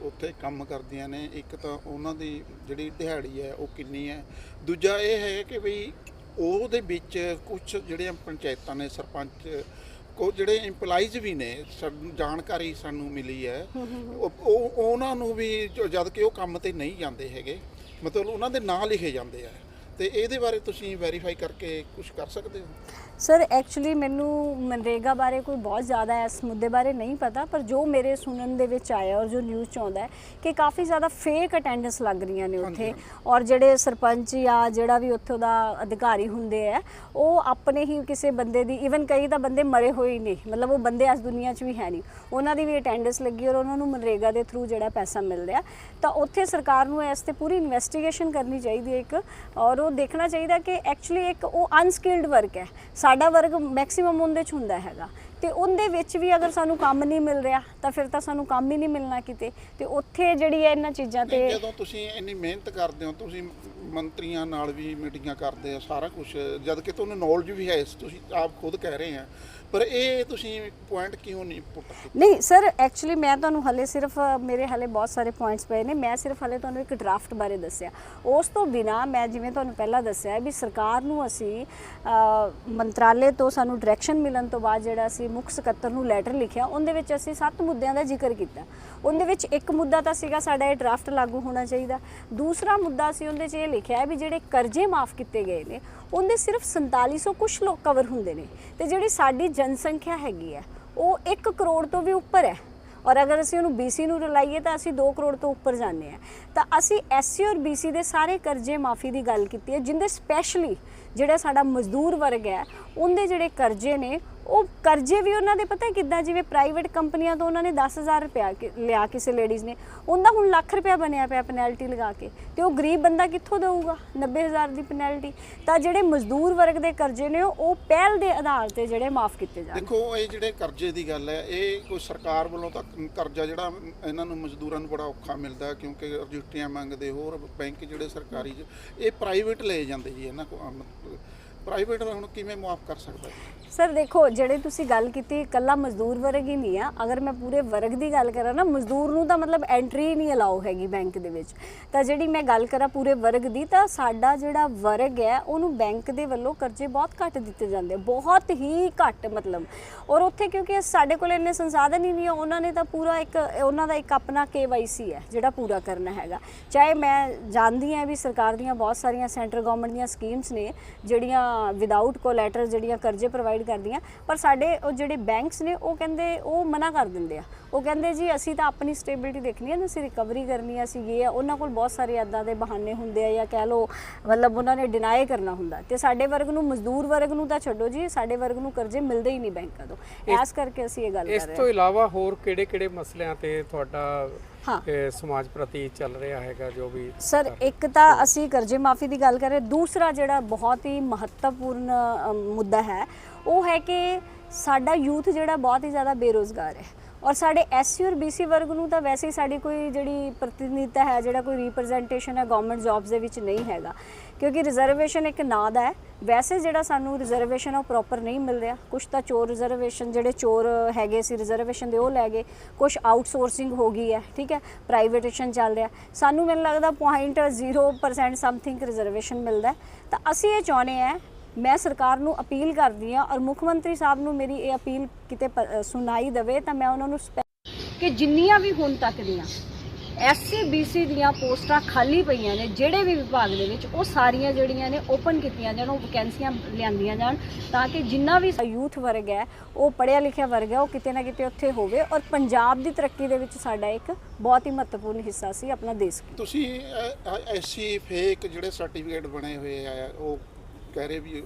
ਉੱਥੇ ਕੰਮ ਕਰਦੀਆਂ ਨੇ, ਇੱਕ ਤਾਂ ਉਹਨਾਂ ਦੀ ਜਿਹੜੀ ਦਿਹਾੜੀ ਹੈ ਉਹ ਕਿੰਨੀ ਹੈ। ਦੂਜਾ ਇਹ ਹੈ ਕਿ ਵੀ ਉਹਦੇ ਵਿੱਚ ਕੁਝ ਜਿਹੜੀਆਂ ਪੰਚਾਇਤਾਂ ਨੇ, ਸਰਪੰਚ, ਕੋ ਜਿਹੜੇ EMPLOYEES ਵੀ ਨੇ ਸਾਨੂੰ ਜਾਣਕਾਰੀ ਸਾਨੂੰ ਮਿਲੀ ਹੈ। ਉਹ ਉਹਨਾਂ ਨੂੰ ਵੀ ਜੋ- ਜਦ ਕਿ ਉਹ ਕੰਮ ਤੇ ਨਹੀਂ ਜਾਂਦੇ ਹੈਗੇ, ਮਤਲਬ ਉਹਨਾਂ ਦੇ ਨਾਂ ਲਿਖੇ ਜਾਂਦੇ ਆ। ਤੇ ਇਹਦੇ ਬਾਰੇ ਤੁਸੀਂ ਵੈਰੀਫਾਈ ਕਰਕੇ ਕੁਝ ਕਰ ਸਕਦੇ ਹੋ? ਸਰ ਐਕਚੁਅਲੀ ਮੈਨੂੰ ਮਨਰੇਗਾ ਬਾਰੇ ਕੋਈ ਬਹੁਤ ਜ਼ਿਆਦਾ ਇਸ ਮੁੱਦੇ ਬਾਰੇ ਨਹੀਂ ਪਤਾ ਪਰ ਜੋ ਮੇਰੇ ਸੁਣਨ ਦੇ ਵਿੱਚ ਆਇਆ ਔਰ ਜੋ ਨਿਊਜ਼ ਚ ਆਉਂਦਾ ਹੈ ਕਿ ਕਾਫੀ ਜ਼ਿਆਦਾ ਫੇਕ ਅਟੈਂਡੈਂਸ ਲੱਗ ਰਹੀਆਂ ਨੇ ਉੱਥੇ ਔਰ ਜਿਹੜੇ ਸਰਪੰਚ ਜਾਂ ਜਿਹੜਾ ਵੀ ਉੱਥੋਂ ਦਾ ਅਧਿਕਾਰੀ ਹੁੰਦੇ ਆ ਉਹ ਆਪਣੇ ਹੀ ਕਿਸੇ ਬੰਦੇ ਦੀ ਇਵਨ ਕਈ ਤਾਂ ਬੰਦੇ ਮਰੇ ਹੋਏ ਨਹੀਂ ਮਤਲਬ ਉਹ ਬੰਦੇ ਇਸ ਦੁਨੀਆ 'ਚ ਵੀ ਹੈ ਨਹੀਂ। ਉਹਨਾਂ ਦੀ ਵੀ ਅਟੈਂਡੈਂਸ ਲੱਗੀ ਔਰ ਉਹਨਾਂ ਨੂੰ ਮਨਰੇਗਾ ਦੇ ਥਰੂ ਜਿਹੜਾ ਪੈਸਾ ਮਿਲ ਰਿਹਾ ਤਾਂ ਉੱਥੇ ਸਰਕਾਰ ਨੂੰ ਇਸ ਤੇ ਪੂਰੀ ਇਨਵੈਸਟੀਗੇਸ਼ਨ ਕਰਨੀ ਚਾਹੀਦੀ ਹੈ ਇੱਕ ਔਰ ਉਹ ਦੇਖਣਾ ਚਾਹੀਦਾ ਕਿ ਐਕਚੁਅਲੀ ਇੱਕ ਉਹ ਅਨਸਕਿਲਡ ਵਰਕ ਹੈ। ਸਾਡਾ ਵਰਗ ਮੈਕਸਿਮਮ ਉਹਦੇ 'ਚ ਹੁੰਦਾ ਹੈਗਾ। ਤੇ ਉਹਦੇ ਵਿੱਚ ਵੀ ਅਗਰ ਸਾਨੂੰ ਕੰਮ ਨਹੀਂ ਮਿਲ ਰਿਹਾ, ਤਾਂ ਫਿਰ ਤਾਂ ਸਾਨੂੰ ਕੰਮ ਹੀ ਨਹੀਂ ਮਿਲਣਾ ਕਿਤੇ। ਤੇ ਉੱਥੇ ਜਿਹੜੀ ਹੈ ਇਹਨਾਂ ਚੀਜ਼ਾਂ ਤੇ ਜਦੋਂ ਤੁਸੀਂ ਇੰਨੀ ਮਿਹਨਤ ਕਰਦੇ ਹੋ, ਤੁਸੀਂ ਮੰਤਰੀਆਂ ਨਾਲ ਵੀ ਮੀਟਿੰਗਾਂ ਕਰਦੇ ਆ, ਸਾਰਾ ਕੁਝ ਜਦ ਕਿ ਤੁਹਾਨੂੰ ਨੌਲੇਜ ਵੀ ਹੈ ਇਸ, ਤੁਸੀਂ ਆਪ ਖੁਦ ਕਹਿ ਰਹੇ ਆ। ਪਰ ਇਹ ਤੁਸੀਂ ਪੁਆਇੰਟ ਕਿਉਂ ਨਹੀਂ ਪੁੱਟ ਨਹੀਂ ਸਰ ਐਕਚੁਅਲੀ ਮੈਂ ਤੁਹਾਨੂੰ ਹਲੇ ਸਿਰਫ, ਮੇਰੇ ਹਲੇ ਬਹੁਤ ਸਾਰੇ ਪੁਆਇੰਟਸ ਪਏ ਨੇ। ਮੈਂ ਸਿਰਫ ਹਲੇ ਤੁਹਾਨੂੰ ਇੱਕ ਡਰਾਫਟ ਬਾਰੇ ਦੱਸਿਆ। ਉਸ ਤੋਂ ਬਿਨਾ ਮੈਂ ਜਿਵੇਂ ਤੁਹਾਨੂੰ ਪਹਿਲਾਂ ਦੱਸਿਆ ਵੀ ਸਰਕਾਰ ਨੂੰ ਅਸੀਂ ਮੰਤਰਾਲੇ ਤੋਂ ਸਾਨੂੰ ਡਾਇਰੈਕਸ਼ਨ ਮਿਲਣ ਤੋਂ ਬਾਅਦ ਜਿਹੜਾ ਅਸੀਂ ਮੁੱਖ ਸਕੱਤਰ ਨੂੰ ਲੈਟਰ ਲਿਖਿਆ, ਉਹਦੇ ਵਿੱਚ ਅਸੀਂ ਸੱਤ ਮੁੱਦਿਆਂ ਦਾ ਜ਼ਿਕਰ ਕੀਤਾ। ਉਹਦੇ ਵਿੱਚ ਇੱਕ ਮੁੱਦਾ ਤਾਂ ਸੀਗਾ ਸਾਡਾ ਇਹ ਡਰਾਫਟ ਲਾਗੂ ਹੋਣਾ ਚਾਹੀਦਾ। ਦੂਸਰਾ ਮੁੱਦਾ ਸੀ ਉਹਦੇ 'ਚ ਇਹ ਲਿਖਿਆ ਹੈ ਵੀ ਜਿਹੜੇ ਕਰਜ਼ੇ ਮਾਫ ਕੀਤੇ ਗਏ ਨੇ ਉਹਦੇ ਸਿਰਫ 4700 ਕੁਝ ਲੋਕ ਕਵਰ ਹੁੰਦੇ ਨੇ। ਤੇ ਜਿਹੜੀ ਸਾਡੀ ਜਨਸੰਖਿਆ ਹੈਗੀ ਹੈ, ਉਹ 1 ਕਰੋੜ ਤੋਂ ਵੀ ਉੱਪਰ ਹੈ। ਔਰ ਅਗਰ ਅਸੀਂ ਉਹਨੂੰ BC ਨੂੰ ਰਲਾਈਏ ਤਾਂ ਅਸੀਂ 2 ਕਰੋੜ ਤੋਂ ਉੱਪਰ ਜਾਂਦੇ ਆ ਤਾਂ ਅਸੀਂ SC ਔਰ BC ਦੇ ਸਾਰੇ ਕਰਜ਼ੇ ਮਾਫੀ ਦੀ ਗੱਲ ਕੀਤੀ ਹੈ, ਜਿੰਦੇ ਸਪੈਸ਼ਲੀ ਜਿਹੜਾ ਸਾਡਾ ਮਜ਼ਦੂਰ ਵਰਗ ਹੈ, ਉਹਦੇ ਜਿਹੜੇ ਕਰਜ਼ੇ ਨੇ ਉਹ ਕਰਜ਼ੇ ਵੀ ਉਹਨਾਂ ਦੇ, ਪਤਾ ਕਿੱਦਾਂ, ਜਿਵੇਂ ਪ੍ਰਾਈਵੇਟ ਕੰਪਨੀਆਂ ਤੋਂ ਉਹਨਾਂ ਨੇ 10000 ਰੁਪਇਆ ਲਿਆ ਕਿਸੇ ਲੇਡੀਜ਼ ਨੇ, ਉਹਦਾ ਹੁਣ ਲੱਖ ਰੁਪਇਆ ਬਣਿਆ ਪਿਆ ਪੈਨਲਟੀ ਲਗਾ ਕੇ, ਤੇ ਉਹ ਗਰੀਬ ਬੰਦਾ ਕਿੱਥੋਂ ਦੇਊਗਾ? 90000 ਦੀ ਪੈਨਲਟੀ ਤਾਂ ਜਿਹੜੇ ਮਜ਼ਦੂਰ ਵਰਗ ਦੇ ਕਰਜ਼ੇ ਨੇ, ਉਹ ਪਹਿਲ ਦੇ ਆਧਾਰ ਤੇ ਜਿਹੜੇ ਮਾਫ ਕੀਤੇ ਜਾਣ ਦੇਖੋ, ਇਹ ਜਿਹੜੇ ਕਰਜ਼ੇ ਦੀ ਗੱਲ ਹੈ, ਇਹ ਕੋਈ ਸਰਕਾਰ ਵੱਲੋਂ ਤਾਂ ਕਰਜ਼ਾ ਜਿਹੜਾ ਇਹਨਾਂ ਨੂੰ ਮਜ਼ਦੂਰਾਂ ਨੂੰ ਬੜਾ ਔਖਾ ਮਿਲਦਾ ਹੈ ਕਿਉਂਕਿ ਰਜਿਸਟਰੀਆਂ ਮੰਗਦੇ ਹੋਰ ਬੈਂਕ ਜਿਹੜੇ ਸਰਕਾਰੀ ਇਹ ਪ੍ਰਾਈਵੇਟ ਲਏ ਜਾਂਦੇ ਜੀ ਇਹਨਾਂ ਕੋਲ ਪ੍ਰਾਈਵੇਟ ਹੁਣ ਕਿਵੇਂ ਮਾਫ਼ ਕਰ ਸਕਦਾ ਸਰ, ਦੇਖੋ, ਜਿਹੜੇ ਤੁਸੀਂ ਗੱਲ ਕੀਤੀ, ਇਕੱਲਾ ਮਜ਼ਦੂਰ ਵਰਗ ਹੀ ਨਹੀਂ ਆ। ਅਗਰ ਮੈਂ ਪੂਰੇ ਵਰਗ ਦੀ ਗੱਲ ਕਰਾਂ ਨਾ, ਮਜ਼ਦੂਰ ਨੂੰ ਤਾਂ ਮਤਲਬ ਐਂਟਰੀ ਨਹੀਂ ਅਲਾਉ ਹੈਗੀ ਬੈਂਕ ਦੇ ਵਿੱਚ। ਤਾਂ ਜਿਹੜੀ ਮੈਂ ਗੱਲ ਕਰਾਂ ਪੂਰੇ ਵਰਗ ਦੀ, ਤਾਂ ਸਾਡਾ ਜਿਹੜਾ ਵਰਗ ਹੈ, ਉਹਨੂੰ ਬੈਂਕ ਦੇ ਵੱਲੋਂ ਕਰਜ਼ੇ ਬਹੁਤ ਘੱਟ ਦਿੱਤੇ ਜਾਂਦੇ ਬਹੁਤ ਹੀ ਘੱਟ ਮਤਲਬ। ਔਰ ਉੱਥੇ ਕਿਉਂਕਿ ਸਾਡੇ ਕੋਲ ਇੰਨੇ ਸੰਸਾਧਨ ਹੀ ਨਹੀਂ ਆ, ਉਹਨਾਂ ਨੇ ਤਾਂ ਪੂਰਾ ਇੱਕ, ਉਹਨਾਂ ਦਾ ਇੱਕ ਆਪਣਾ KYC ਹੈ, ਜਿਹੜਾ ਪੂਰਾ ਕਰਨਾ ਹੈਗਾ। ਚਾਹੇ ਮੈਂ ਜਾਣਦੀ ਹਾਂ ਵੀ ਸਰਕਾਰ ਦੀਆਂ ਬਹੁਤ ਸਾਰੀਆਂ ਸੈਂਟਰ ਗਵਰਨਮੈਂਟ ਦੀਆਂ ਸਕੀਮਸ ਨੇ, ਜਿਹੜੀਆਂ ਵਿਦਆਊਟ ਕੋਲੈਟਰ ਜਿਹੜੀਆਂ ਕਰਜ਼ੇ ਪ੍ਰੋਵਾਈਡ ਕਰਦੀਆਂ ਪਰ ਸਾਡੇ ਉਹ ਜਿਹੜੇ ਬੈਂਕਸ ਨੇ ਉਹ ਕਹਿੰਦੇ ਉਹ ਮਨਾ ਕਰ ਦਿੰਦੇ ਆ। ਉਹ ਕਹਿੰਦੇ ਜੀ ਅਸੀਂ ਤਾਂ ਆਪਣੀ ਸਟੇਬਿਲਿਟੀ ਦੇਖਣੀ ਹੈ ਨਾ ਅਸੀਂ ਰਿਕਵਰੀ ਕਰਨੀ ਹੈ ਅਸੀਂ ਇਹ ਆ ਉਹਨਾਂ ਕੋਲ ਬਹੁਤ ਸਾਰੇ ਇਦਾਂ ਦੇ ਬਹਾਨੇ ਹੁੰਦੇ ਆ ਜਾਂ ਕਹਿ ਲਓ ਮਤਲਬ ਉਹਨਾਂ ਨੇ ਡਿਨਾਈ ਕਰਨਾ ਹੁੰਦਾ। ਤੇ ਸਾਡੇ ਵਰਗ ਨੂੰ ਮਜ਼ਦੂਰ ਵਰਗ ਨੂੰ ਤਾਂ ਛੱਡੋ ਜੀ ਸਾਡੇ ਵਰਗ ਨੂੰ ਕਰਜ਼ੇ ਮਿਲਦੇ ਹੀ ਨਹੀਂ ਬੈਂਕਾਂ ਤੋਂ। ਇਸ ਕਰਕੇ ਅਸੀਂ ਇਹ ਗੱਲ ਇਸ ਕਰ ਰਹੇ ਤੋਂ ਇਲਾਵਾ ਹੋਰ ਕਿਹੜੇ-ਕਿਹੜੇ ਮਸਲਿਆਂ ਤੇ ਤੁਹਾਡਾ ਹਾਂ। ਇਹ, ਸਮਾਜ ਪ੍ਰਤੀ ਚੱਲ ਰਿਹਾ ਹੈਗਾ ਜੋ ਵੀ ਸਰ ਇੱਕ ਤਾਂ ਅਸੀਂ ਕਰਜ਼ੇ ਮਾਫੀ ਦੀ ਗੱਲ ਕਰ ਰਹੇ ਦੂਸਰਾ ਜਿਹੜਾ ਬਹੁਤ ਹੀ ਮਹੱਤਵਪੂਰਨ ਮੁੱਦਾ ਹੈ ਉਹ ਹੈ ਕਿ ਸਾਡਾ ਯੂਥ ਜਿਹੜਾ ਬਹੁਤ ਹੀ ਜ਼ਿਆਦਾ ਬੇਰੋਜ਼ਗਾਰ ਹੈ। ਔਰ ਸਾਡੇ ਐਸਸੀ ਔਰ ਬੀਸੀ ਵਰਗ ਨੂੰ ਤਾਂ ਵੈਸੇ ਹੀ ਸਾਡੀ ਕੋਈ ਜਿਹੜੀ ਪ੍ਰਤੀਨਿਧਤਾ ਹੈ ਜਿਹੜਾ ਕੋਈ ਰਿਪਰੈਜ਼ੈਂਟੇਸ਼ਨ ਹੈ ਗਵਰਨਮੈਂਟ ਜੌਬਸ ਦੇ ਵਿੱਚ ਨਹੀਂ ਹੈਗਾ। ਕਿਉਂਕਿ ਰਿਜ਼ਰਵੇਸ਼ਨ ਇੱਕ ਨਾਂ ਦਾ ਹੈ। ਵੈਸੇ ਜਿਹੜਾ ਸਾਨੂੰ ਰਿਜ਼ਰਵੇਸ਼ਨ ਉਹ ਪ੍ਰੋਪਰ ਨਹੀਂ ਮਿਲ ਰਿਹਾ। ਕੁਝ ਤਾਂ ਚੋਰ ਰਿਜ਼ਰਵੇਸ਼ਨ ਜਿਹੜੇ ਚੋਰ ਹੈਗੇ ਸੀ ਰਿਜ਼ਰਵੇਸ਼ਨ ਦੇ, ਉਹ ਲੈ ਗਏ। ਕੁਝ ਆਊਟਸੋਰਸਿੰਗ ਹੋ ਗਈ ਹੈ, ਠੀਕ ਹੈ? ਪ੍ਰਾਈਵੇਟੇਸ਼ਨ ਚੱਲ ਰਿਹਾ। ਸਾਨੂੰ ਮੈਨੂੰ ਲੱਗਦਾ 0.0% ਸਮਥਿੰਗ ਰਿਜ਼ਰਵੇਸ਼ਨ ਮਿਲਦਾ ਤਾਂ ਅਸੀਂ ਇਹ ਚਾਹੁੰਦੇ ਆ ਮੈਂ ਸਰਕਾਰ ਨੂੰ ਅਪੀਲ ਕਰਦੀ ਹਾਂ ਔਰ ਮੁੱਖ ਮੰਤਰੀ ਸਾਹਿਬ ਨੂੰ ਮੇਰੀ ਇਹ ਅਪੀਲ ਕਿਤੇ ਪ- ਸੁਣਾਈ ਦੇਵੇ ਤਾਂ ਮੈਂ ਉਹਨਾਂ ਨੂੰ ਸਪੈ- ਕਿ ਜਿੰਨੀਆਂ ਵੀ ਹੁਣ ਤੱਕ ਦੀਆਂ ਐਸਸੀ ਬੀਸੀ ਦੀਆਂ ਪੋਸਟਾਂ ਖਾਲੀ ਪਈਆਂ ਨੇ, ਜਿਹੜੇ ਵੀ ਵਿਭਾਗ ਦੇ ਵਿੱਚ ਉਹ ਸਾਰੀਆਂ ਜਿਹੜੀਆਂ ਨੇ ਓਪਨ ਕੀਤੀਆਂ ਜਾਣ, ਉਹ ਵੈਕੈਂਸੀਆਂ ਲਿਆਂਦੀਆਂ ਜਾਣ, ਤਾਂ ਕਿ ਜਿੰਨਾ ਵੀ ਯੂਥ ਵਰਗ ਹੈ, ਉਹ ਪੜ੍ਹਿਆ ਲਿਖਿਆ ਵਰਗ ਹੈ, ਉਹ ਕਿਤੇ ਨਾ ਕਿਤੇ ਉੱਥੇ ਹੋਵੇ ਔਰ ਪੰਜਾਬ ਦੀ ਤਰੱਕੀ ਦੇ ਵਿੱਚ ਸਾਡਾ ਇੱਕ ਬਹੁਤ ਹੀ ਮਹੱਤਵਪੂਰਨ ਹਿੱਸਾ ਸੀ ਆਪਣਾ ਦੇਸ਼ ਤੁਸੀਂ ਐਸਸੀ, ਫੇਕ ਜਿਹੜੇ ਸਰਟੀਫਿਕੇਟ ਬਣੇ ਹੋਏ ਆ, ਉਹ ਕਹਿ ਰਹੇ ਵੀ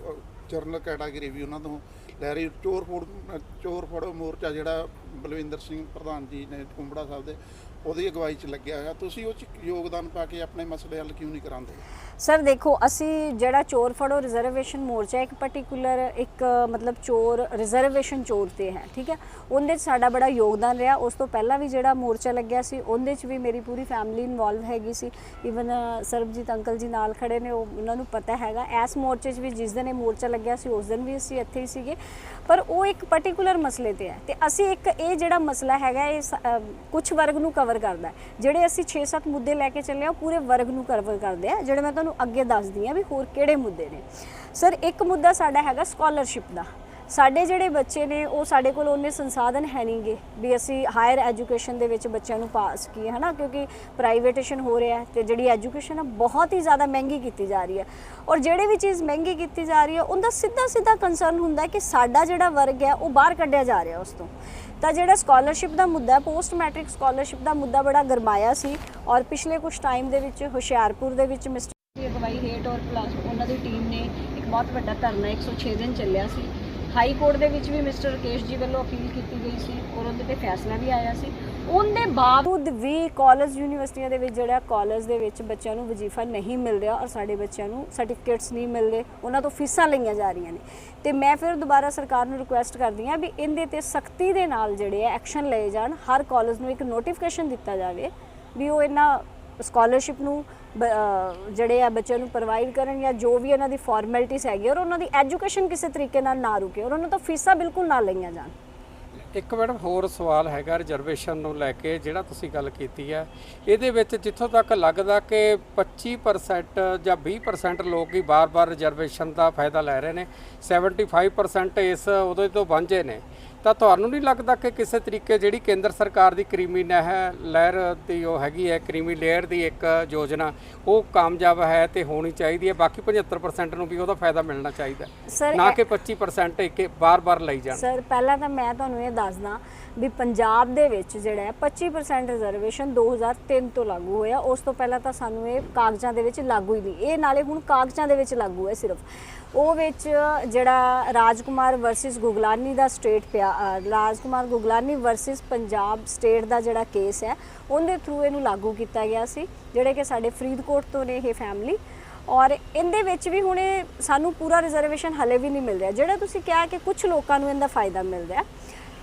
ਜਰਨਲ ਕੈਟਾਗਰੀ ਵੀ ਉਹਨਾਂ ਤੋਂ ਲੈ ਰਹੀ ਚੋਰ ਫੋੜ, ਚੋਰ ਫੜੋ ਮੋਰਚਾ ਜਿਹੜਾ ਬਲਵਿੰਦਰ ਸਿੰਘ ਪ੍ਰਧਾਨ ਜੀ ਨੇ, ਕੁੰਬੜਾ ਸਾਹਿਬ ਦੇ ਉਹਦੀ ਅਗਵਾਈ 'ਚ ਲੱਗਿਆ ਹੋਇਆ। ਤੁਸੀਂ ਉਹ 'ਚ ਯੋਗਦਾਨ ਪਾ ਕੇ ਆਪਣੇ ਮਸਲੇ ਹੱਲ ਕਿਉਂ ਨਹੀਂ ਕਰਾਉਂਦੇ? ਸਰ ਦੇਖੋ, ਅਸੀਂ ਜਿਹੜਾ ਚੋਰ ਫੜੋ ਰਿਜ਼ਰਵੇਸ਼ਨ ਮੋਰਚਾ ਇੱਕ ਪਾਰਟਿਕੂਲਰ ਇੱਕ, ਮਤਲਬ ਚੋਰ ਰਿਜ਼ਰਵੇਸ਼ਨ ਚੋਰ ਤੇ ਹੈ, ਠੀਕ ਹੈ? ਉਹਦੇ 'ਚ ਸਾਡਾ ਬੜਾ ਯੋਗਦਾਨ ਰਿਹਾ। ਉਸ ਤੋਂ ਪਹਿਲਾਂ ਵੀ ਜਿਹੜਾ ਮੋਰਚਾ ਲੱਗਿਆ ਸੀ, ਉਹਦੇ 'ਚ ਵੀ ਮੇਰੀ ਪੂਰੀ ਫੈਮਿਲੀ ਇਨਵੋਲਵ ਹੈਗੀ ਸੀ। ਇਵਨ ਸਰਬਜੀਤ ਅੰਕਲ ਜੀ ਨਾਲ ਖੜੇ ਨੇ, ਉਹ ਉਹਨਾਂ ਨੂੰ ਪਤਾ ਹੈਗਾ। ਇਸ ਮੋਰਚੇ 'ਚ ਵੀ ਜਿਸ ਦਿਨ ਇਹ ਮੋਰਚਾ ਲੱਗਿਆ ਸੀ, ਉਸ ਦਿਨ ਵੀ ਅਸੀਂ ਇੱਥੇ ਹੀ ਸੀਗੇ। ਪਰ ਉਹ ਇੱਕ ਪਾਰਟਿਕੂਲਰ ਮਸਲੇ ਤੇ ਹੈ। ਤੇ ਅਸੀਂ ਇੱਕ, ਇਹ ਜਿਹੜਾ ਮਸਲਾ ਹੈਗਾ, ਇਹ ਕੁਝ ਵਰਗ ਨੂੰ ਕਵਰ ਕਰਦਾ ਜਿਹੜੇ ਅਸੀਂ 6-7 ਮੁੱਦੇ ਲੈ ਕੇ ਚੱਲੇ ਆ ਉਹ ਪੂਰੇ ਵਰਗ ਨੂੰ ਕਵਰ ਕਰਦੇ ਆ ਜਿਹੜੇ ਮੈਂ ਤੁਹਾਨੂੰ ਅੱਗੇ ਦੱਸਦੀ ਆ ਵੀ ਹੋਰ ਕਿਹੜੇ ਮੁੱਦੇ ਨੇ। ਸਰ ਇੱਕ ਮੁੱਦਾ ਸਾਡਾ ਹੈਗਾ ਸਕਾਲਰਸ਼ਿਪ ਦਾ। ਸਾਡੇ ਜਿਹੜੇ ਬੱਚੇ ਨੇ, ਉਹ ਸਾਡੇ ਕੋਲ ਉਹਨੇ ਸੰਸਾਧਨ ਹੈ ਨਹੀਂਗੇ ਵੀ ਅਸੀਂ ਹਾਇਰ ਐਜੂਕੇਸ਼ਨ ਦੇ ਵਿੱਚ ਬੱਚਿਆਂ ਨੂੰ ਪਾਸ ਕੀਏ, ਹਨਾ? ਕਿਉਂਕਿ ਪ੍ਰਾਈਵੇਟੇਸ਼ਨ ਹੋ ਰਿਹਾ ਹੈ ਤੇ ਜਿਹੜੀ ਐਜੂਕੇਸ਼ਨ ਆ ਬਹੁਤ ਹੀ ਜ਼ਿਆਦਾ ਮਹਿੰਗੀ ਕੀਤੀ ਜਾ ਰਹੀ ਹੈ। ਔਰ ਜਿਹੜੇ ਵੀ ਚੀਜ਼ ਮਹਿੰਗੀ ਕੀਤੀ ਜਾ ਰਹੀ ਹੈ, ਉਹਦਾ ਸਿੱਧਾ ਸਿੱਧਾ ਕੰਸਰਨ ਹੁੰਦਾ ਕਿ ਸਾਡਾ ਜਿਹੜਾ ਵਰਗ ਹੈ, ਉਹ ਬਾਹਰ ਕੱਢਿਆ ਜਾ ਰਿਹਾ ਉਸ ਤੋਂ। ਤਾਂ ਜਿਹੜਾ ਸਕਾਲਰਸ਼ਿਪ ਦਾ ਮੁੱਦਾ ਪੋਸਟ ਮੈਟ੍ਰਿਕ ਸਕਾਲਰਸ਼ਿਪ ਦਾ ਮੁੱਦਾ ਬੜਾ ਗਰਮਾਇਆ ਸੀ ਔਰ ਪਿਛਲੇ ਕੁਝ ਟਾਈਮ ਦੇ ਵਿੱਚ ਹੁਸ਼ਿਆਰਪੁਰ ਦੇ ਵਿੱਚ ਮਿਸਟਰ ਦੀ ਅਗਵਾਈ ਔਰ ਪਲੱਸ ਉਹਨਾਂ ਦੀ ਟੀਮ ਨੇ ਇੱਕ ਬਹੁਤ ਵੱਡਾ ਧਰਨਾ 106 ਦਿਨ ਚੱਲਿਆ ਸੀ। ਹਾਈ ਕੋਰਟ ਦੇ ਵਿੱਚ ਵੀ ਮਿਸਟਰ ਰਕੇਸ਼ ਜੀ ਵੱਲੋਂ ਅਪੀਲ ਕੀਤੀ ਗਈ ਸੀ ਔਰ ਉਹਦੇ ਤੇ ਫੈਸਲਾ ਵੀ ਆਇਆ ਸੀ। ਉਹਦੇ ਬਾਵਜੂਦ ਵੀ ਕਾਲਜ ਯੂਨੀਵਰਸਿਟੀਆਂ ਦੇ ਵਿੱਚ ਜਿਹੜਾ ਕਾਲਜ ਦੇ ਵਿੱਚ ਬੱਚਿਆਂ ਨੂੰ ਵਜ਼ੀਫਾ ਨਹੀਂ ਮਿਲ ਰਿਹਾ ਔਰ ਸਾਡੇ ਬੱਚਿਆਂ ਨੂੰ ਸਰਟੀਫਿਕੇਟਸ ਨਹੀਂ ਮਿਲਦੇ ਉਹਨਾਂ ਤੋਂ ਫੀਸਾਂ ਲਈਆਂ ਜਾ ਰਹੀਆਂ ਨੇ। ਤੇ ਮੈਂ ਫਿਰ ਦੁਬਾਰਾ ਸਰਕਾਰ ਨੂੰ ਰਿਕੁਐਸਟ ਕਰਦੀ ਹਾਂ ਵੀ ਇਹਦੇ ਤੇ ਸਖਤੀ ਦੇ ਨਾਲ ਜਿਹੜੇ ਐਕਸ਼ਨ ਲਏ ਜਾਣ, ਹਰ ਕਾਲਜ ਨੂੰ ਇੱਕ ਨੋਟੀਫਿਕੇਸ਼ਨ ਦਿੱਤਾ ਜਾਵੇ ਵੀ ਉਹ ਇਹਨਾਂ ਸਕਾਲਰਸ਼ਿਪ ਨੂੰ ਜਿਹੜੇ ਆ ਬੱਚਿਆਂ ਨੂੰ ਪ੍ਰੋਵਾਈਡ ਕਰਨ ਜਾਂ ਜੋ ਵੀ ਇਹਨਾਂ ਦੀ ਫਾਰਮੈਲਿਟੀਜ਼ ਹੈਗੀ ਔਰ ਉਹਨਾਂ ਦੀ ਐਜੂਕੇਸ਼ਨ ਕਿਸੇ ਤਰੀਕੇ ਨਾਲ ਨਾ ਰੁਕੇ ਔਰ ਉਹਨਾਂ ਤੋਂ ਫੀਸਾਂ ਬਿਲਕੁਲ ਨਾ ਲਈਆਂ ਜਾਣ। ਇੱਕ ਮੈਡਮ ਹੋਰ ਸਵਾਲ ਹੈਗਾ ਰਿਜ਼ਰਵੇਸ਼ਨ ਨੂੰ ਲੈ ਕੇ ਜਿਹੜਾ ਤੁਸੀਂ ਗੱਲ ਕੀਤੀ ਹੈ ਇਹਦੇ ਵਿੱਚ ਜਿੱਥੋਂ ਤੱਕ ਲੱਗਦਾ ਕਿ 25% ਜਾਂ 20% ਲੋਕ ਹੀ ਬਾਰ-ਬਾਰ ਰਿਜ਼ਰਵੇਸ਼ਨ ਦਾ ਫਾਇਦਾ ਲੈ ਰਹੇ ਨੇ। 75% ਇਸ ਉਹਦੇ ਤੋਂ ਵਾਂਝੇ ਨੇ। ਤਾਂ ਤੁਹਾਨੂੰ ਨਹੀਂ ਲੱਗਦਾ ਕਿ ਕਿਸੇ ਤਰੀਕੇ ਜਿਹੜੀ ਕੇਂਦਰ ਸਰਕਾਰ ਦੀ ਕ੍ਰੀਮੀ ਨਹਿਰ ਲਹਿਰ ਦੀ ਉਹ ਹੈਗੀ ਹੈ ਕ੍ਰੀਮੀ ਲੇਅਰ ਦੀ ਇੱਕ ਯੋਜਨਾ ਉਹ ਕਾਮਯਾਬ ਹੈ ਤੇ ਹੋਣੀ ਚਾਹੀਦੀ ਹੈ ਬਾਕੀ 75% ਨੂੰ ਵੀ ਉਹਦਾ ਫਾਇਦਾ ਮਿਲਣਾ ਚਾਹੀਦਾ ਨਾ ਕਿ 25% ਇੱਕ ਬਾਰ-ਬਾਰ ਲਈ ਜਾਣ। ਸਰ ਪਹਿਲਾਂ ਤਾਂ ਮੈਂ ਤੁਹਾਨੂੰ ਇਹ ਦੱਸਦਾ ਵੀ ਪੰਜਾਬ ਦੇ ਵਿੱਚ ਜਿਹੜਾ ਹੈ 25% ਰਿਜ਼ਰਵੇਸ਼ਨ 2003 ਤੋਂ ਲਾਗੂ ਹੋਇਆ। ਉਸ ਤੋਂ ਪਹਿਲਾਂ ਤਾਂ ਸਾਨੂੰ ਇਹ ਕਾਗਜ਼ਾਂ ਦੇ ਵਿੱਚ ਲਾਗੂ ਹੀ ਨਹੀਂ। ਇਹ ਨਾਲੇ ਹੁਣ ਕਾਗਜ਼ਾਂ ਦੇ ਵਿੱਚ ਲਾਗੂ ਹੈ ਸਿਰਫ। ਉਹ ਵਿੱਚ ਜਿਹੜਾ ਰਾਜਕੁਮਾਰ ਵਰਸਸ ਗੁਗਲਾਨੀ ਦਾ ਸਟੇਟ ਪਿਆ ਅ, ਰਾਜਕੁਮਾਰ ਗੁਗਲਾਨੀ ਵਰਸਸ ਪੰਜਾਬ ਸਟੇਟ ਦਾ ਜਿਹੜਾ ਕੇਸ ਹੈ ਉਹਦੇ ਥਰੂ ਇਹਨੂੰ ਲਾਗੂ ਕੀਤਾ ਗਿਆ ਸੀ ਜਿਹੜੇ ਕਿ ਸਾਡੇ ਫਰੀਦਕੋਟ ਤੋਂ ਨੇ ਇਹ ਫੈਮਿਲੀ ਔਰ ਇਹਦੇ ਵਿੱਚ ਵੀ ਹੁਣ ਇਹ ਸਾਨੂੰ ਪੂਰਾ ਰਿਜ਼ਰਵੇਸ਼ਨ ਹਲੇ ਵੀ ਨਹੀਂ ਮਿਲ ਰਿਹਾ। ਜਿਹੜਾ ਤੁਸੀਂ ਕਿਹਾ ਕਿ ਕੁਝ ਲੋਕਾਂ ਨੂੰ ਇਹਦਾ ਫਾਇਦਾ ਮਿਲ ਰਿਹਾ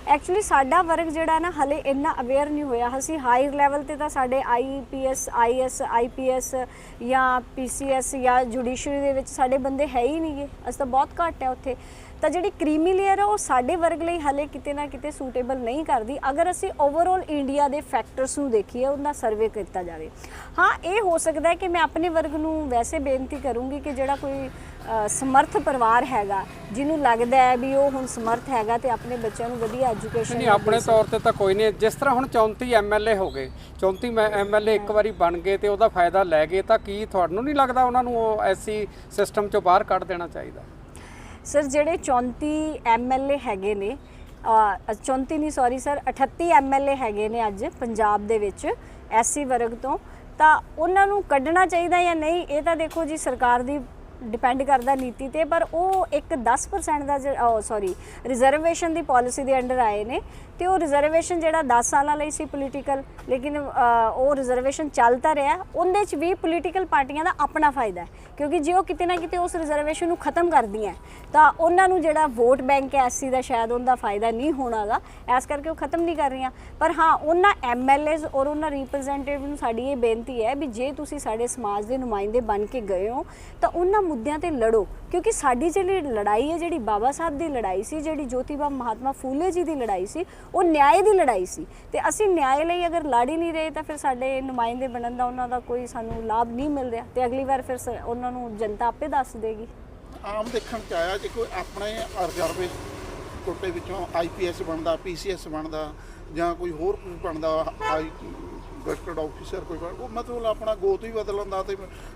ਐਕਚੁਅਲੀ ਸਾਡਾ ਵਰਗ ਜਿਹੜਾ ਨਾ ਹਲੇ ਇੰਨਾ ਅਵੇਅਰ ਨਹੀਂ ਹੋਇਆ। ਅਸੀਂ ਹਾਇਰ ਲੈਵਲ ਤੇ ਤਾਂ ਸਾਡੇ ਆਈਪੀਐਸ ਆਈਐਸ ਆਈਪੀਐਸ ਜਾਂ ਪੀਸੀਐਸ ਜਾਂ ਜੁਡੀਸ਼ਰੀ ਦੇ ਵਿੱਚ ਸਾਡੇ ਬੰਦੇ ਹੈ ਹੀ ਨਹੀਂਗੇ। ਅਸੀਂ ਤਾਂ ਬਹੁਤ ਘੱਟ ਹੈ ਉੱਥੇ। ਤਾਂ ਜਿਹੜੀ ਕ੍ਰੀਮੀ ਲੇਅਰ ਹੈ ਉਹ ਸਾਡੇ ਵਰਗ ਲਈ ਹਲੇ ਕਿਤੇ ਨਾ ਕਿਤੇ ਸੂਟੇਬਲ ਨਹੀਂ ਕਰਦੀ। ਅਗਰ ਅਸੀਂ ਓਵਰਆਲ ਇੰਡੀਆ ਦੇ ਫੈਕਟਰਸ ਨੂੰ ਦੇਖੀਏ ਉਹਦਾ ਸਰਵੇ ਕੀਤਾ ਜਾਵੇ। ਹਾਂ ਇਹ ਹੋ ਸਕਦਾ ਹੈ ਕਿ ਮੈਂ ਆਪਣੇ ਵਰਗ ਨੂੰ ਵੈਸੇ ਬੇਨਤੀ ਕਰੂੰਗੀ ਕਿ ਜਿਹੜਾ ਕੋਈ ਸਮਰਥ ਪਰਿਵਾਰ ਹੈਗਾ ਜਿਹਨੂੰ ਲੱਗਦਾ ਹੈ ਵੀ ਉਹ ਹੁਣ ਸਮਰਥ ਹੈਗਾ ਤੇ ਆਪਣੇ ਬੱਚਿਆਂ ਨੂੰ ਵਧੀਆ ਐਜੂਕੇਸ਼ਨ ਨਹੀਂ ਆਪਣੇ ਤੌਰ ਤੇ ਤਾਂ ਕੋਈ ਨਹੀਂ। ਜਿਸ ਤਰ੍ਹਾਂ ਹੁਣ 34 ਐਮਐਲਏ ਹੋ ਗਏ 34 ਐਮਐਲਏ ਇੱਕ ਵਾਰੀ ਬਣ ਗਏ ਤੇ ਉਹਦਾ ਫਾਇਦਾ ਲੈ ਗਏ ਤਾਂ ਕੀ ਤੁਹਾਨੂੰ ਨਹੀਂ ਲੱਗਦਾ ਉਹਨਾਂ ਨੂੰ ਉਹ ਐਸੀ ਸਿਸਟਮ ਚੋਂ ਬਾਹਰ ਕੱਢ ਦੇਣਾ ਚਾਹੀਦਾ? ਸਰ ਜਿਹੜੇ 34 ਐਮਐਲਏ ਹੈਗੇ ਨੇ ਅ, 34 ਨਹੀਂ ਸੌਰੀ ਸਰ 38 ਐਮਐਲਏ ਹੈਗੇ ਨੇ ਅੱਜ ਪੰਜਾਬ ਦੇ ਵਿੱਚ ਐਸਸੀ ਵਰਗ ਤੋਂ ਤਾਂ ਉਹਨਾਂ ਨੂੰ ਕੱਢਣਾ ਚਾਹੀਦਾ ਜਾਂ ਨਹੀਂ? ਇਹ ਤਾਂ ਦੇਖੋ ਜੀ ਸਰਕਾਰ ਦੀ ਡਿਪੈਂਡ ਕਰਦਾ ਨੀਤੀ ਤੇ ਪਰ ਉਹ ਇੱਕ 10% ਦਾ ਸੌਰੀ ਰਿਜ਼ਰਵੇਸ਼ਨ ਦੀ ਪਾਲਿਸੀ ਦੇ ਅੰਡਰ ਆਏ ਨੇ। ਤੇ ਉਹ ਰਿਜ਼ਰਵੇਸ਼ਨ ਜਿਹੜਾ 10 ਸਾਲਾਂ ਲਈ ਸੀ ਪੋਲੀਟੀਕਲ ਲੇਕਿਨ ਉਹ ਰਿਜ਼ਰਵੇਸ਼ਨ ਚੱਲਦਾ ਰਿਹਾ। ਉਹਦੇ ਚ ਵੀ ਪੋਲੀਟੀਕਲ ਪਾਰਟੀਆਂ ਦਾ ਆਪਣਾ ਫਾਇਦਾ ਹੈ, ਕਿਉਂਕਿ ਜੇ ਉਹ ਕਿਤੇ ਨਾ ਕਿਤੇ ਉਸ ਰਿਜ਼ਰਵੇਸ਼ਨ ਨੂੰ ਖਤਮ ਕਰਦੀਆਂ ਤਾਂ ਉਹਨਾਂ ਨੂੰ ਜਿਹੜਾ ਵੋਟ ਬੈਂਕ ਹੈ ਐਸਸੀ ਦਾ ਸ਼ਾਇਦ ਉਹਦਾ ਫਾਇਦਾ ਨਹੀਂ ਹੋਣਾਗਾ ਇਸ ਕਰਕੇ ਉਹ ਖਤਮ ਨਹੀਂ ਕਰ ਰਹੀਆਂ। ਪਰ ਹਾਂ, ਉਹਨਾਂ ਐਮਐਲਏਜ਼ ਔਰ ਉਹਨਾਂ ਰਿਪਰੈਜ਼ੈਂਟੇਟਿਵ ਨੂੰ ਸਾਡੀ ਇਹ ਬੇਨਤੀ ਹੈ ਵੀ ਜੇ ਤੁਸੀਂ ਸਾਡੇ ਸਮਾਜ ਦੇ ਨੁਮਾਇੰਦੇ ਬਣ ਕੇ ਗਏ ਹੋ, ਤਾਂ ਉਹਨਾਂ ਮੁੱਦਿਆਂ ਤੇ ਲੜੋ, ਕਿਉਂਕਿ ਸਾਡੀ ਜਿਹੜੀ ਲੜਾਈ ਹੈ, ਜਿਹੜੀ ਬਾਬਾ ਸਾਹਿਬ ਦੀ ਲੜਾਈ ਸੀ, ਜਿਹੜੀ ਜੋਤੀਬਾ ਮਹਾਤਮਾ ਫੂਲੇ ਜੀ ਦੀ ਲੜਾਈ ਸੀ ਉਹ ਨਿਆਂ ਦੀ ਲੜਾਈ ਸੀ। ਤੇ ਅਸੀਂ ਨਿਆਂ ਲਈ ਅਗਰ ਲੜ ਹੀ ਨਹੀਂ ਰਹੇ ਤਾਂ ਫਿਰ ਸਾਡੇ ਨੁਮਾਇੰਦੇ ਬਣਨ ਦਾ ਉਹਨਾਂ ਦਾ ਕੋਈ ਸਾਨੂੰ ਲਾਭ ਨਹੀਂ ਮਿਲ ਰਿਹਾ। ਤੇ ਅਗਲੀ ਵਾਰ ਫਿਰ ਸ- ਉਹਨਾਂ ਨੂੰ ਜਨਤਾ ਆਪੇ ਦੱਸ ਦੇਗੀ। ਆਮ ਦੇਖਣ ਚ ਆਇਆ ਜੇ ਕੋਈ ਆਪਣੇ ਰਿਜ਼ਰਵੇ ਕੋਟੇ ਵਿੱਚੋਂ ਆਈਪੀਐਸ ਬਣਦਾ ਪੀਸੀਐਸ ਬਣਦਾ ਜਾਂ ਕੋਈ ਹੋਰ ਕੋਈ ਬਣਦਾ ਆਈ ਗਸਟਡ ਆਫੀਸਰ ਕੋਈ ਬਣ- ਉਹ ਮਤਲਬ ਆਪਣਾ ਗੋਤ ਹੀ ਬਦਲ ਲੈਂਦਾ ਤੇ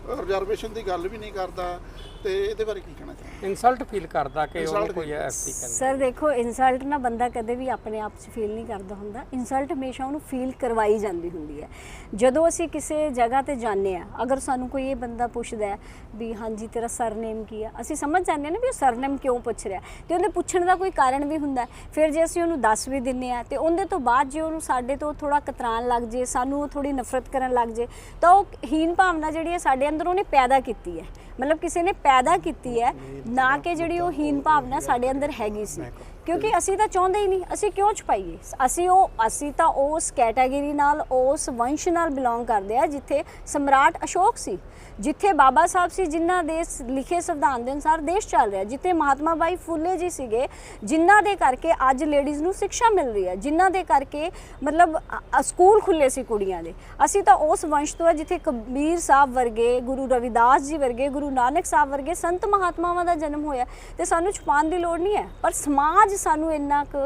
ਰਿਜ਼ਰਵੇਸ਼ਨ ਦੀ ਗੱਲ ਵੀ ਨਹੀਂ ਕਰਦਾ ਤੇ ਇਹਦੇ ਬਾਰੇ ਕੀ ਕਹਿਣਾ ਚਾਹੁੰਦੇ? ਇਨਸਲਟ ਫੀਲ ਕਰਦਾ ਕਿ ਉਹਨੂੰ Insult ਕੋਈ ਐਸੀ ਕਹਿੰਦਾ। ਸਰ ਦੇਖੋ ਇਨਸਲਟ ਨਾ ਬੰਦਾ ਕਦੇ ਵੀ ਆਪਣੇ ਆਪ 'ਚ ਫੀਲ ਨਹੀਂ ਕਰਦਾ ਹੁੰਦਾ। ਇਨਸਲਟ ਹਮੇਸ਼ਾ ਉਹਨੂੰ ਫੀਲ ਕਰਵਾਈ ਜਾਂਦੀ ਹੁੰਦੀ ਹੈ। ਜਦੋਂ ਅਸੀਂ ਕਿਸੇ ਜਗ੍ਹਾ ਤੇ ਜਾਂਦੇ ਆ ਅਗਰ ਸਾਨੂੰ ਕੋਈ ਇਹ ਬੰਦਾ ਪੁੱਛਦਾ ਹੈ ਵੀ ਹਾਂਜੀ ਤੇਰਾ ਸਰਨੇਮ ਕੀ ਆ ਅਸੀਂ ਸਮਝ ਜਾਂਦੇ ਹਾਂ ਨਾ ਵੀ ਉਹ ਸਰਨੇਮ ਕਿਉਂ ਪੁੱਛ ਰਿਹਾ ਤੇ ਉਹਦੇ ਪੁੱਛਣ ਦਾ ਕੋਈ ਕਾਰਨ ਵੀ ਹੁੰਦਾ ਹੈ। ਫਿਰ ਜੇ ਅਸੀਂ ਉਹਨੂੰ ਦੱਸ ਵੀ ਦਿੰਨੇ ਆ ਤੇ ਉਹਦੇ ਤੋਂ ਬਾਅਦ ਜੇ ਉਹਨੂੰ ਸਾਡੇ ਤੋਂ ਥੋੜਾ ਕਤਰਾਨ ਲੱਗ ਜੇ ਸਾਨੂੰ ਉਹ ਥੋੜੀ ਨਫ਼ਰਤ ਕਰਨ ਲੱਗ ਜੇ, ਤਾਂ ਉਹ ਹੀਨ ਭਾਵਨਾ ਜਿਹੜੀ ਹੈ ਸਾਡੇ ਅੰਦਰ ਉਹਨੇ ਪੈਦਾ ਕੀਤੀ ਹੈ। ਮਤਲਬ ਕਿਸੇ ਨੇ ਪੈਦਾ ਕੀਤੀ ਹੈ, ਨਾ ਕਿ ਜਿਹੜੀ ਉਹ ਹੀਨ ਭਾਵਨਾ ਸਾਡੇ ਅੰਦਰ ਹੈਗੀ ਸੀ। ਕਿਉਂਕਿ ਅਸੀਂ ਤਾਂ ਚਾਹੁੰਦੇ ਹੀ ਨਹੀਂ, ਅਸੀਂ ਕਿਉਂ ਛੁਪਾਈਏ? ਅਸੀਂ ਉਹ, ਅਸੀਂ ਤਾਂ ਉਸ ਕੈਟਾਗਰੀ ਨਾਲ, ਉਸ ਵੰਸ਼ ਨਾਲ ਬਿਲੋਂਗ ਕਰਦੇ ਆ, ਜਿੱਥੇ ਸਮਰਾਟ ਅਸ਼ੋਕ ਸੀ। ਜਿੱਥੇ ਬਾਬਾ ਸਾਹਿਬ ਸੀ ਜਿਨ੍ਹਾਂ ਦੇ ਲਿਖੇ ਸੰਵਿਧਾਨ ਦੇ ਅਨੁਸਾਰ ਦੇਸ਼ ਚੱਲ ਰਿਹਾ ਜਿੱਥੇ ਮਹਾਤਮਾ ਬਾਈ ਫੁੱਲੇ ਜੀ ਸੀਗੇ ਜਿਨ੍ਹਾਂ ਦੇ ਕਰਕੇ ਅੱਜ ਲੇਡੀਜ਼ ਨੂੰ ਸਿੱਖਿਆ ਮਿਲ ਰਹੀ ਹੈ ਜਿਨ੍ਹਾਂ ਦੇ ਕਰਕੇ ਮਤਲਬ ਸਕੂਲ ਖੁੱਲੇ ਸੀ ਕੁੜੀਆਂ ਦੇ। ਅਸੀਂ ਤਾਂ ਉਸ ਵੰਸ਼ ਤੋਂ ਆ ਜਿੱਥੇ ਕਬੀਰ ਸਾਹਿਬ ਵਰਗੇ ਗੁਰੂ ਰਵਿਦਾਸ ਜੀ ਵਰਗੇ ਗੁਰੂ ਨਾਨਕ ਸਾਹਿਬ ਵਰਗੇ ਸੰਤ ਮਹਾਤਮਾਵਾਂ ਦਾ ਜਨਮ ਹੋਇਆ ਤੇ ਸਾਨੂੰ ਛੁਪਾਉਣ ਦੀ ਲੋੜ ਨਹੀਂ ਹੈ। ਪਰ ਸਮਾਜ ਸਾਨੂੰ ਇੰਨਾ ਕੁ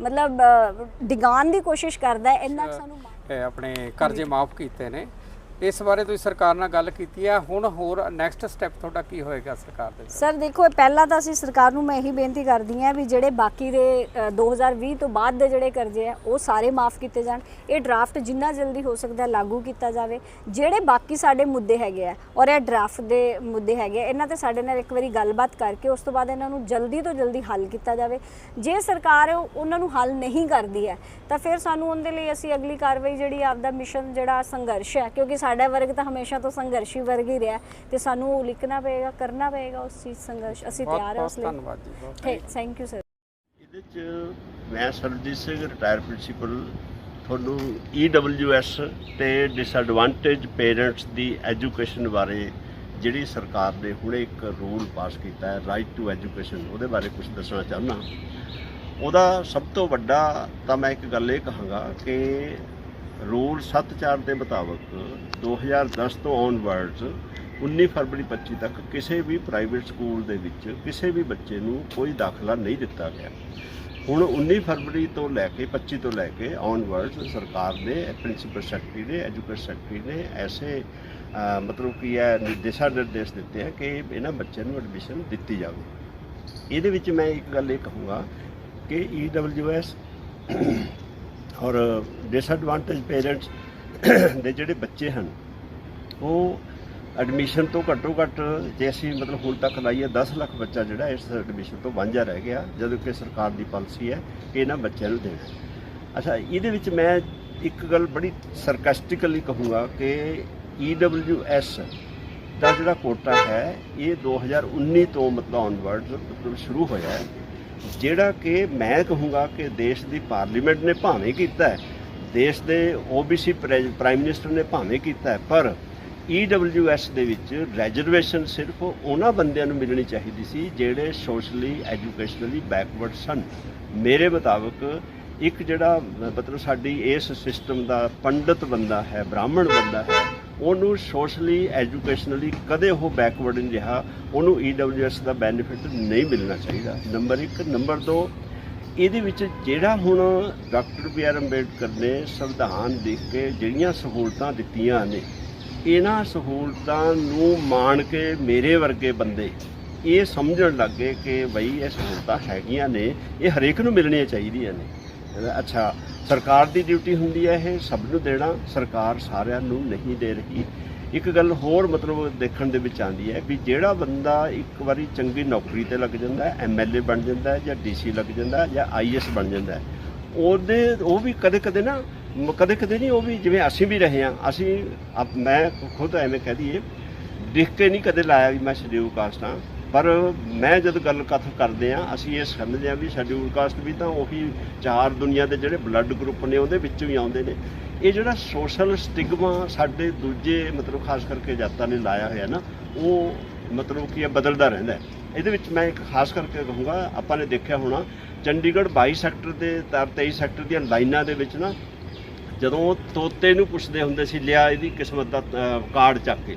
ਮਤਲਬ ਡਿਗਾਉਣ ਦੀ ਕੋਸ਼ਿਸ਼ ਕਰਦਾ ਹੈ ਇੰਨਾ ਸਾਨੂੰ ਆਪਣੇ ਕਰਜ਼ੇ ਮਾਫ ਕੀਤੇ ਨੇ। ਇਸ ਬਾਰੇ ਤੁਸੀਂ ਸਰਕਾਰ ਨਾਲ ਗੱਲ ਕੀਤੀ ਹੈ ਹੁਣ ਹੋਰ ਨੈਕਸਟ ਸਟੈਪ ਤੁਹਾਡਾ ਕੀ ਹੋਏਗਾ ਸਰਕਾਰ ਦੇ ਸਰ ਦੇਖੋ ਪਹਿਲਾਂ ਤਾਂ ਅਸੀਂ ਸਰਕਾਰ ਨੂੰ ਮੈਂ ਇਹੀ ਬੇਨਤੀ ਕਰਦੀ ਹਾਂ ਵੀ ਜਿਹੜੇ ਬਾਕੀ ਦੇ ਅ, 2020 ਤੋਂ ਬਾਅਦ ਦੇ ਜਿਹੜੇ ਕਰਜ਼ੇ ਆ ਉਹ ਸਾਰੇ ਮਾਫ ਕੀਤੇ ਜਾਣ। ਇਹ ਡਰਾਫਟ ਜਿੰਨਾ ਜਲਦੀ ਹੋ ਸਕਦਾ ਲਾਗੂ ਕੀਤਾ ਜਾਵੇ। ਜਿਹੜੇ ਬਾਕੀ ਸਾਡੇ ਮੁੱਦੇ ਹੈਗੇ ਆ ਔਰ ਇਹ ਡਰਾਫਟ ਦੇ ਮੁੱਦੇ ਹੈਗੇ ਆ, ਇਹਨਾਂ ਤੇ ਸਾਡੇ ਨਾਲ ਇੱਕ ਵਾਰੀ ਗੱਲਬਾਤ ਕਰਕੇ ਉਸ ਤੋਂ ਬਾਅਦ ਇਹਨਾਂ ਨੂੰ ਜਲਦੀ ਤੋਂ ਜਲਦੀ ਹੱਲ ਕੀਤਾ ਜਾਵੇ। ਜੇ ਸਰਕਾਰ ਉਹਨਾਂ ਨੂੰ ਹੱਲ ਨਹੀਂ ਕਰਦੀ ਹੈ ਤਾਂ ਫਿਰ ਸਾਨੂੰ ਉਹਦੇ ਲਈ ਅਸੀਂ ਅਗਲੀ ਕਾਰਵਾਈ ਜਿਹੜੀ ਆਪਦਾ ਮਿਸ਼ਨ ਜਿਹੜਾ ਸੰਘਰਸ਼ ਹੈ ਕਿਉਂਕਿ ਸਾਡਾ ਵਰਗ ਤਾਂ ਹਮੇਸ਼ਾ ਤੋਂ ਸੰਘਰਸ਼ੀ ਵਰਗ ਹੀ ਰਿਹਾ ਤੇ ਸਾਨੂੰ ਉਹ ਲਿਖਣਾ ਪਏਗਾ ਕਰਨਾ ਪਏਗਾ ਉਸ ਚੀਜ਼ ਸੰਘਰਸ਼। ਅਸੀਂ ਤਿਆਰ ਹਾਂ ਉਸ ਬਹੁਤ ਲਈ। ਧੰਨਵਾਦ ਜੀ ਬਹੁਤ ਥੈਂਕ ਯੂ ਸਰ ਇਹਦੇ ਚ ਮੈਂ ਸਰਜੀਤ ਸਿੰਘ ਰਿਟਾਇਰ ਪ੍ਰਿੰਸੀਪਲ ਤੁਹਾਨੂੰ EWS ਤੇ ਡਿਸਐਡਵਾਂਟੇਜ ਪੇਰੈਂਟਸ ਦੀ ਐਜੂਕੇਸ਼ਨ ਬਾਰੇ ਜਿਹੜੀ ਸਰਕਾਰ ਨੇ ਹੁਣੇ ਇੱਕ ਰੂਲ ਪਾਸ ਕੀਤਾ ਹੈ ਰਾਈਟ ਟੂ ਐਜੂਕੇਸ਼ਨ ਉਹਦੇ ਬਾਰੇ ਕੁਝ ਦੱਸਣਾ ਚਾਹੁੰਦਾ। ਉਹਦਾ ਸਭ ਤੋਂ ਵੱਡਾ ਤਾਂ ਮੈਂ ਇੱਕ ਗੱਲ ਇਹ ਕਹਾਂਗਾ ਕਿ ਰੂਲ 74 ਦੇ ਮੁਤਾਬਕ 2010 ਤੋਂ ਔਨਵਰਡਸ 19 ਫਰਵਰੀ 25 ਤੱਕ ਕਿਸੇ ਵੀ ਪ੍ਰਾਈਵੇਟ ਸਕੂਲ ਦੇ ਵਿੱਚ ਕਿਸੇ ਵੀ ਬੱਚੇ ਨੂੰ ਕੋਈ ਦਾਖਲਾ ਨਹੀਂ ਦਿੱਤਾ ਗਿਆ। ਹੁਣ 19 ਫਰਵਰੀ ਤੋਂ ਲੈ ਕੇ 25 ਤੋਂ ਲੈ ਕੇ ਔਨਵਰਡਸ ਸਰਕਾਰ ਨੇ ਪ੍ਰਿੰਸੀਪਲ ਸੈਕਟਰੀ ਨੇ ਐਜੂਕੇਸ਼ਨ ਸੈਕਟਰੀ ਨੇ ਐਸੇ ਮਤਲਬ ਕੀ ਹੈ ਨਿਰਦੇਸ਼ਾ ਨਿਰਦੇਸ਼ ਦਿੱਤੇ ਹੈ ਕਿ ਇਹਨਾਂ ਬੱਚਿਆਂ ਨੂੰ ਐਡਮਿਸ਼ਨ ਦਿੱਤੀ ਜਾਵੇ। ਇਹਦੇ ਵਿੱਚ ਮੈਂ ਇੱਕ ਗੱਲ ਇਹ ਕਹੂੰਗਾ ਕਿ EWS ਔਰ ਡਿਸਐਡਵਾਂਟੇਜ ਪੇਰੈਂਟਸ ਦੇ ਜਿਹੜੇ ਬੱਚੇ ਹਨ, ਉਹ ਐਡਮਿਸ਼ਨ ਤੋਂ ਘੱਟੋ ਘੱਟ ਜੇ ਅਸੀਂ ਮਤਲਬ ਹੁਣ ਤੱਕ ਲਾਈਏ 10 ਲੱਖ ਬੱਚਾ ਜਿਹੜਾ ਇਸ ਐਡਮਿਸ਼ਨ ਤੋਂ ਵਾਂਝਾ ਰਹਿ ਗਿਆ, ਜਦੋਂ ਕਿ ਸਰਕਾਰ ਦੀ ਪਾਲਿਸੀ ਹੈ ਕਿ ਇਹਨਾਂ ਬੱਚਿਆਂ ਨੂੰ ਦੇਣਾ। ਅੱਛਾ, ਇਹਦੇ ਵਿੱਚ ਮੈਂ ਇੱਕ ਗੱਲ ਬੜੀ ਸਰਕਾਸਟਿਕਲੀ ਕਹੂੰਗਾ ਕਿ EWS ਦਾ ਜਿਹੜਾ ਕੋਟਾ ਹੈ, ਇਹ 2019 ਤੋਂ ਮਤਲਬ ਔਨਵਰਡ ਮਤਲਬ ਸ਼ੁਰੂ ਹੋਇਆ ਹੈ। ਜਿਹੜਾ ਕਿ ਮੈਂ ਕਹੂੰਗਾ ਕਿ ਦੇਸ਼ ਦੀ ਪਾਰਲੀਮੈਂਟ ਨੇ ਭਾਵੇਂ ਕੀਤਾ ਹੈ, ਦੇਸ਼ ਦੇ OBC ਪ੍ਰਾਈਮ ਮਿਨਿਸਟਰ ਨੇ ਭਾਵੇਂ ਕੀਤਾ ਹੈ, ਪਰ EWS ਦੇ ਵਿੱਚ ਰੈਜ਼ਰਵੇਸ਼ਨ ਸਿਰਫ ਉਹਨਾਂ ਬੰਦਿਆਂ ਨੂੰ ਮਿਲਣੀ ਚਾਹੀਦੀ ਸੀ ਜਿਹੜੇ ਸੋਸ਼ਲੀ ਐਜੂਕੇਸ਼ਨਲੀ ਬੈਕਵਰਡ ਸਨ। ਮੇਰੇ ਮੁਤਾਬਕ ਇੱਕ ਜਿਹੜਾ ਮਤਲਬ ਸਾਡੀ ਇਸ ਸਿਸਟਮ ਦਾ ਪੰਡਤ ਬੰਦਾ ਹੈ, ਬ੍ਰਾਹਮਣ ਬੰਦਾ ਹੈ ਉਹਨੂੰ ਸੋਸ਼ਲੀ ਐਜੂਕੇਸ਼ਨਲੀ ਕਦੇ ਉਹ ਬੈਕਵਰਡ ਨਹੀਂ ਰਿਹਾ। ਉਹਨੂੰ EWS ਦਾ ਬੈਨੀਫਿਟ ਨਹੀਂ ਮਿਲਣਾ ਚਾਹੀਦਾ। ਨੰਬਰ 1 ਨੰਬਰ 2 ਇਹਦੇ ਵਿੱਚ ਜਿਹੜਾ ਹੁਣ ਡਾਕਟਰ ਬੀ ਆਰ ਅੰਬੇਡਕਰ ਨੇ ਸੰਵਿਧਾਨ ਦੇਖ ਕੇ ਜਿਹੜੀਆਂ ਸਹੂਲਤਾਂ ਦਿੱਤੀਆਂ ਨੇ, ਇਹਨਾਂ ਸਹੂਲਤਾਂ ਨੂੰ ਮਾਣ ਕੇ ਮੇਰੇ ਵਰਗੇ ਬੰਦੇ ਇਹ ਸਮਝਣ ਲੱਗੇ ਕਿ ਬਈ ਇਹ ਸਹੂਲਤਾਂ ਹੈਗੀਆਂ ਨੇ, ਇਹ ਹਰੇਕ ਨੂੰ ਮਿਲਣੀਆਂ ਚਾਹੀਦੀਆਂ ਨੇ। ਅੱਛਾ, ਸਰਕਾਰ ਦੀ ਡਿਊਟੀ ਹੁੰਦੀ ਹੈ ਇਹ, ਸਭ ਨੂੰ ਦੇਣਾ, ਸਰਕਾਰ ਸਾਰਿਆਂ ਨੂੰ ਨਹੀਂ ਦੇ ਰਹੀ। ਇੱਕ ਗੱਲ ਹੋਰ ਮਤਲਬ ਦੇਖਣ ਦੇ ਵਿੱਚ ਆਉਂਦੀ ਹੈ ਵੀ ਜਿਹੜਾ ਬੰਦਾ ਇੱਕ ਵਾਰੀ ਚੰਗੀ ਨੌਕਰੀ ਤੇ ਲੱਗ ਜਾਂਦਾ ਹੈ ਐਮਐਲਏ ਬਣ ਜਾਂਦਾ ਹੈ ਜਾਂ ਡੀਸੀ ਲੱਗ ਜਾਂਦਾ ਹੈ ਜਾਂ ਆਈਐਸ ਬਣ ਜਾਂਦਾ ਹੈ, ਉਹਦੇ, ਉਹ ਵੀ ਕਦੇ ਕਦੇ ਨਾ ਕਦੇ ਕਦੇ ਨਹੀਂ, ਉਹ ਵੀ ਜਿਵੇਂ ਅਸੀਂ ਵੀ ਰਹੇ ਹਾਂ, ਅਸੀਂ ਅਬ ਮੈਂ ਖੁਦ ਐਵੇਂ ਕਹਿ ਦਈਏ, ਦੇਖ ਕੇ ਨਹੀਂ ਕਦੇ ਲਾਇਆ ਵੀ ਮੈਂ ਸ਼ਡਿਊਲ ਕਾਸਟ ਹਾਂ। ਪਰ ਮੈਂ ਜਦ ਗੱਲ ਕਥ ਕਰਦੇ ਆ ਅਸੀਂ ਇਹ ਸਮਝਦੇ ਆ ਵੀ ਸ਼ਡਿਊਲ ਕਾਸਟ ਵੀ ਤਾਂ ਉਹੀ ਚਾਰ ਦੁਨੀਆ ਦੇ ਜਿਹੜੇ ਬਲੱਡ ਗਰੁੱਪ ਨੇ ਉਹਦੇ ਵਿੱਚੋਂ ਹੀ ਆਉਂਦੇ ਨੇ। ਇਹ ਜਿਹੜਾ ਸੋਸ਼ਲ ਸਟਿਗਮਾ ਸਾਡੇ ਦੂਜੇ ਮਤਲਬ ਖਾਸ ਕਰਕੇ ਜਾਤਾਂ ਨੇ ਲਾਇਆ ਹੋਇਆ ਨਾ, ਉਹ ਮਤਲਬ ਕੀ ਹੈ, ਬਦਲਦਾ ਰਹਿੰਦਾ ਹੈ। ਇਹਦੇ ਵਿੱਚ ਮੈਂ ਇੱਕ ਖਾਸ ਕਰਕੇ ਕਹੂੰਗਾ, ਆਪਾਂ ਨੇ ਦੇਖਿਆ ਹੋਣਾ, ਚੰਡੀਗੜ੍ਹ 22 ਸੈਕਟਰ ਦੇ ਤਾਰ 23 ਸੈਕਟਰ ਦੀਆਂ ਲਾਈਨਾਂ ਦੇ ਵਿੱਚ ਨਾ, ਜਦੋਂ ਤੋਤੇ ਨੂੰ ਪੁੱਛਦੇ ਹੁੰਦੇ ਸੀ, ਲਿਆ ਇਹਦੀ ਕਿਸਮਤ ਦਾ ਕਾਰਡ ਚੱਕ ਕੇ।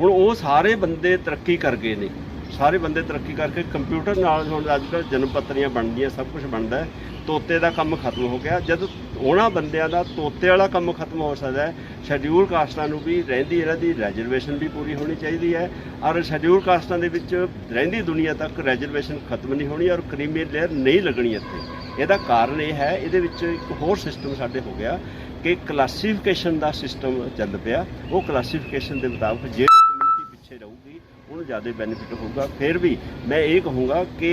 ਹੁਣ ਉਹ ਸਾਰੇ ਬੰਦੇ ਤਰੱਕੀ ਕਰ ਗਏ ਨੇ। ਸਾਰੇ ਬੰਦੇ ਤਰੱਕੀ ਕਰਕੇ ਕੰਪਿਊਟਰ ਨਾਲ ਹੁਣ ਅੱਜ ਕੱਲ੍ਹ ਜਨਮ ਪੱਤਰੀਆਂ ਬਣਦੀਆਂ, ਸਭ ਕੁਝ ਬਣਦਾ ਤੋਤੇ ਦਾ ਕੰਮ ਖਤਮ ਹੋ ਗਿਆ। ਜਦ ਉਹਨਾਂ ਬੰਦਿਆਂ ਦਾ ਤੋਤੇ ਵਾਲਾ ਕੰਮ ਖਤਮ ਹੋ ਸਕਦਾ ਹੈ ਸ਼ੈਡਿਊਲ ਕਾਸਟਾਂ ਨੂੰ ਵੀ ਰਹਿੰਦੀ ਇਹਨਾਂ ਦੀ ਰੈਜ਼ਰਵੇਸ਼ਨ ਵੀ ਪੂਰੀ ਹੋਣੀ ਚਾਹੀਦੀ ਹੈ ਔਰ ਸ਼ੈਡਿਊਲ ਕਾਸਟਾਂ ਦੇ ਵਿੱਚ ਰਹਿੰਦੀ ਦੁਨੀਆ ਤੱਕ ਰੈਜ਼ਰਵੇਸ਼ਨ ਖਤਮ ਨਹੀਂ ਹੋਣੀ ਔਰ ਕ੍ਰੀਮੀ ਲੇਅਰ ਨਹੀਂ ਲੱਗਣੀ ਇੱਥੇ। ਇਹਦਾ ਕਾਰਨ ਇਹ ਹੈ, ਇਹਦੇ ਵਿੱਚ ਇੱਕ ਹੋਰ ਸਿਸਟਮ ਸਾਡੇ ਹੋ ਗਿਆ ਕਿ ਕਲਾਸੀਫਿਕੇਸ਼ਨ ਦਾ ਸਿਸਟਮ ਚੱਲ ਪਿਆ। ਉਹ ਕਲਾਸੀਫਿਕੇਸ਼ਨ ਦੇ ਮੁਤਾਬਕ ਜਿਹੜੀ ਕਮਿਊਨਿਟੀ ਪਿੱਛੇ ਰਹੂਗੀ ਉਹਨੂੰ ਜ਼ਿਆਦਾ ਬੈਨੀਫਿਟ ਹੋਊਗਾ। ਫਿਰ ਵੀ ਮੈਂ ਇਹ ਕਹੂੰਗਾ ਕਿ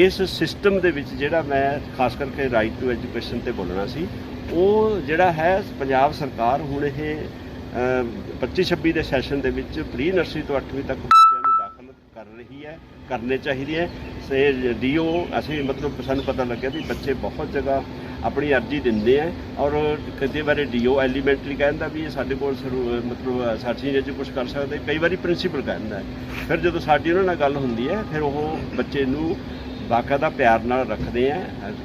ਇਸ ਸਿਸਟਮ ਦੇ ਵਿੱਚ ਜਿਹੜਾ ਮੈਂ ਖਾਸ ਕਰਕੇ ਰਾਈਟ ਟੂ ਐਜੂਕੇਸ਼ਨ ਤੇ ਬੋਲਣਾ ਸੀ, ਉਹ ਜਿਹੜਾ ਹੈ ਪੰਜਾਬ ਸਰਕਾਰ ਹੁਣ ਇਹ 25 26 ਦੇ ਸੈਸ਼ਨ ਦੇ ਵਿੱਚ ਪ੍ਰੀ ਨਰਸਰੀ ਤੋਂ 8ਵੀਂ ਤੱਕ ਬੱਚਿਆਂ ਨੂੰ ਦਾਖਲ ਕਰ ਰਹੀ ਹੈ, ਕਰਨੇ ਚਾਹੀਦੇ ਹੈ। ਸੇ ਡੀਓ ਅਸੀਂ ਮਤਲਬ ਸਾਨੂੰ ਪਤਾ ਲੱਗਿਆ ਵੀ ਬੱਚੇ ਬਹੁਤ ਜਗ੍ਹਾ ਆਪਣੀ ਅਰਜ਼ੀ ਦਿੰਦੇ ਆ ਔਰ ਕਦੇ ਵਾਰੀ ਡੀਓ ਐਲੀਮੈਂਟਰੀ ਕਹਿੰਦਾ ਵੀ ਇਹ ਸਾਡੇ ਕੋਲ ਸ਼ੁਰੂ- ਮਤਲਬ ਸਾਡੀ ਜੇ ਕੁਝ ਕਰ ਸਕਦੇ, ਕਈ ਵਾਰੀ ਪ੍ਰਿੰਸੀਪਲ ਕਹਿੰਦਾ ਹੈ। ਫਿਰ ਜਦੋਂ ਸਾਡੀ ਉਹਨਾਂ ਨਾਲ ਗੱਲ ਹੁੰਦੀ ਹੈ, ਫਿਰ ਉਹ ਬੱਚੇ ਨੂੰ ਬਾਕਾਇਦਾ ਪਿਆਰ ਨਾਲ ਰੱਖਦੇ ਆ।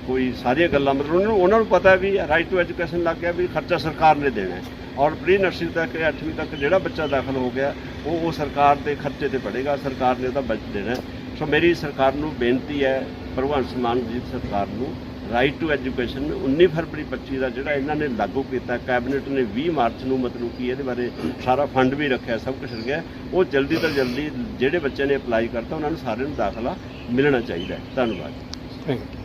ਕੋਈ ਸਾਰੀਆਂ ਗੱਲਾਂ ਮਤਲਬ ਉਹਨਾਂ ਨੂੰ ਉਹਨਾਂ ਨੂੰ ਪਤਾ ਵੀ ਰਾਈਟ ਟੂ ਐਜੂਕੇਸ਼ਨ ਲੱਗ ਗਿਆ ਵੀ ਖਰਚਾ ਸਰਕਾਰ ਨੇ ਦੇਣਾ ਔਰ ਪ੍ਰੀ ਨਰਸਰੀ ਤੱਕ 8ਵੀਂ ਤੱਕ ਜਿਹੜਾ ਬੱਚਾ ਦਾਖਲ ਹੋ ਗਿਆ, ਉਹ ਉਹ ਸਰਕਾਰ ਦੇ ਖਰਚੇ ਤੇ ਪੜੇਗਾ ਸਰਕਾਰ ਨੇ ਉਹਦਾ ਬਜਟ ਦੇਣਾ ਸੋ ਮੇਰੀ ਸਰਕਾਰ ਨੂੰ ਬੇਨਤੀ ਹੈ ਭਗਵੰਤ ਮਾਨ ਜੀ ਸਰਕਾਰ ਨੂੰ ਰਾਈਟ ਟੂ ਐਜੂਕੇਸ਼ਨ 19 ਫਰਵਰੀ 25 ਦਾ ਜਿਹੜਾ ਇਹਨਾਂ ਨੇ ਲਾਗੂ ਕੀਤਾ, ਕੈਬਨਿਟ ਨੇ 20 ਮਾਰਚ ਨੂੰ ਮਤਲਬ ਕਿ ਇਹਦੇ ਬਾਰੇ ਸਾਰਾ ਫੰਡ ਵੀ ਰੱਖਿਆ, ਸਭ ਕੁਝ ਰੱਖਿਆ, ਉਹ ਜਲਦੀ ਤੋਂ ਜਲਦੀ ਜਿਹੜੇ ਬੱਚੇ ਨੇ ਅਪਲਾਈ ਕਰਤਾ, ਉਹਨਾਂ ਨੂੰ ਸਾਰਿਆਂ ਨੂੰ ਦਾਖਲਾ ਮਿਲਣਾ ਚਾਹੀਦਾ ਧੰਨਵਾਦ। Thank you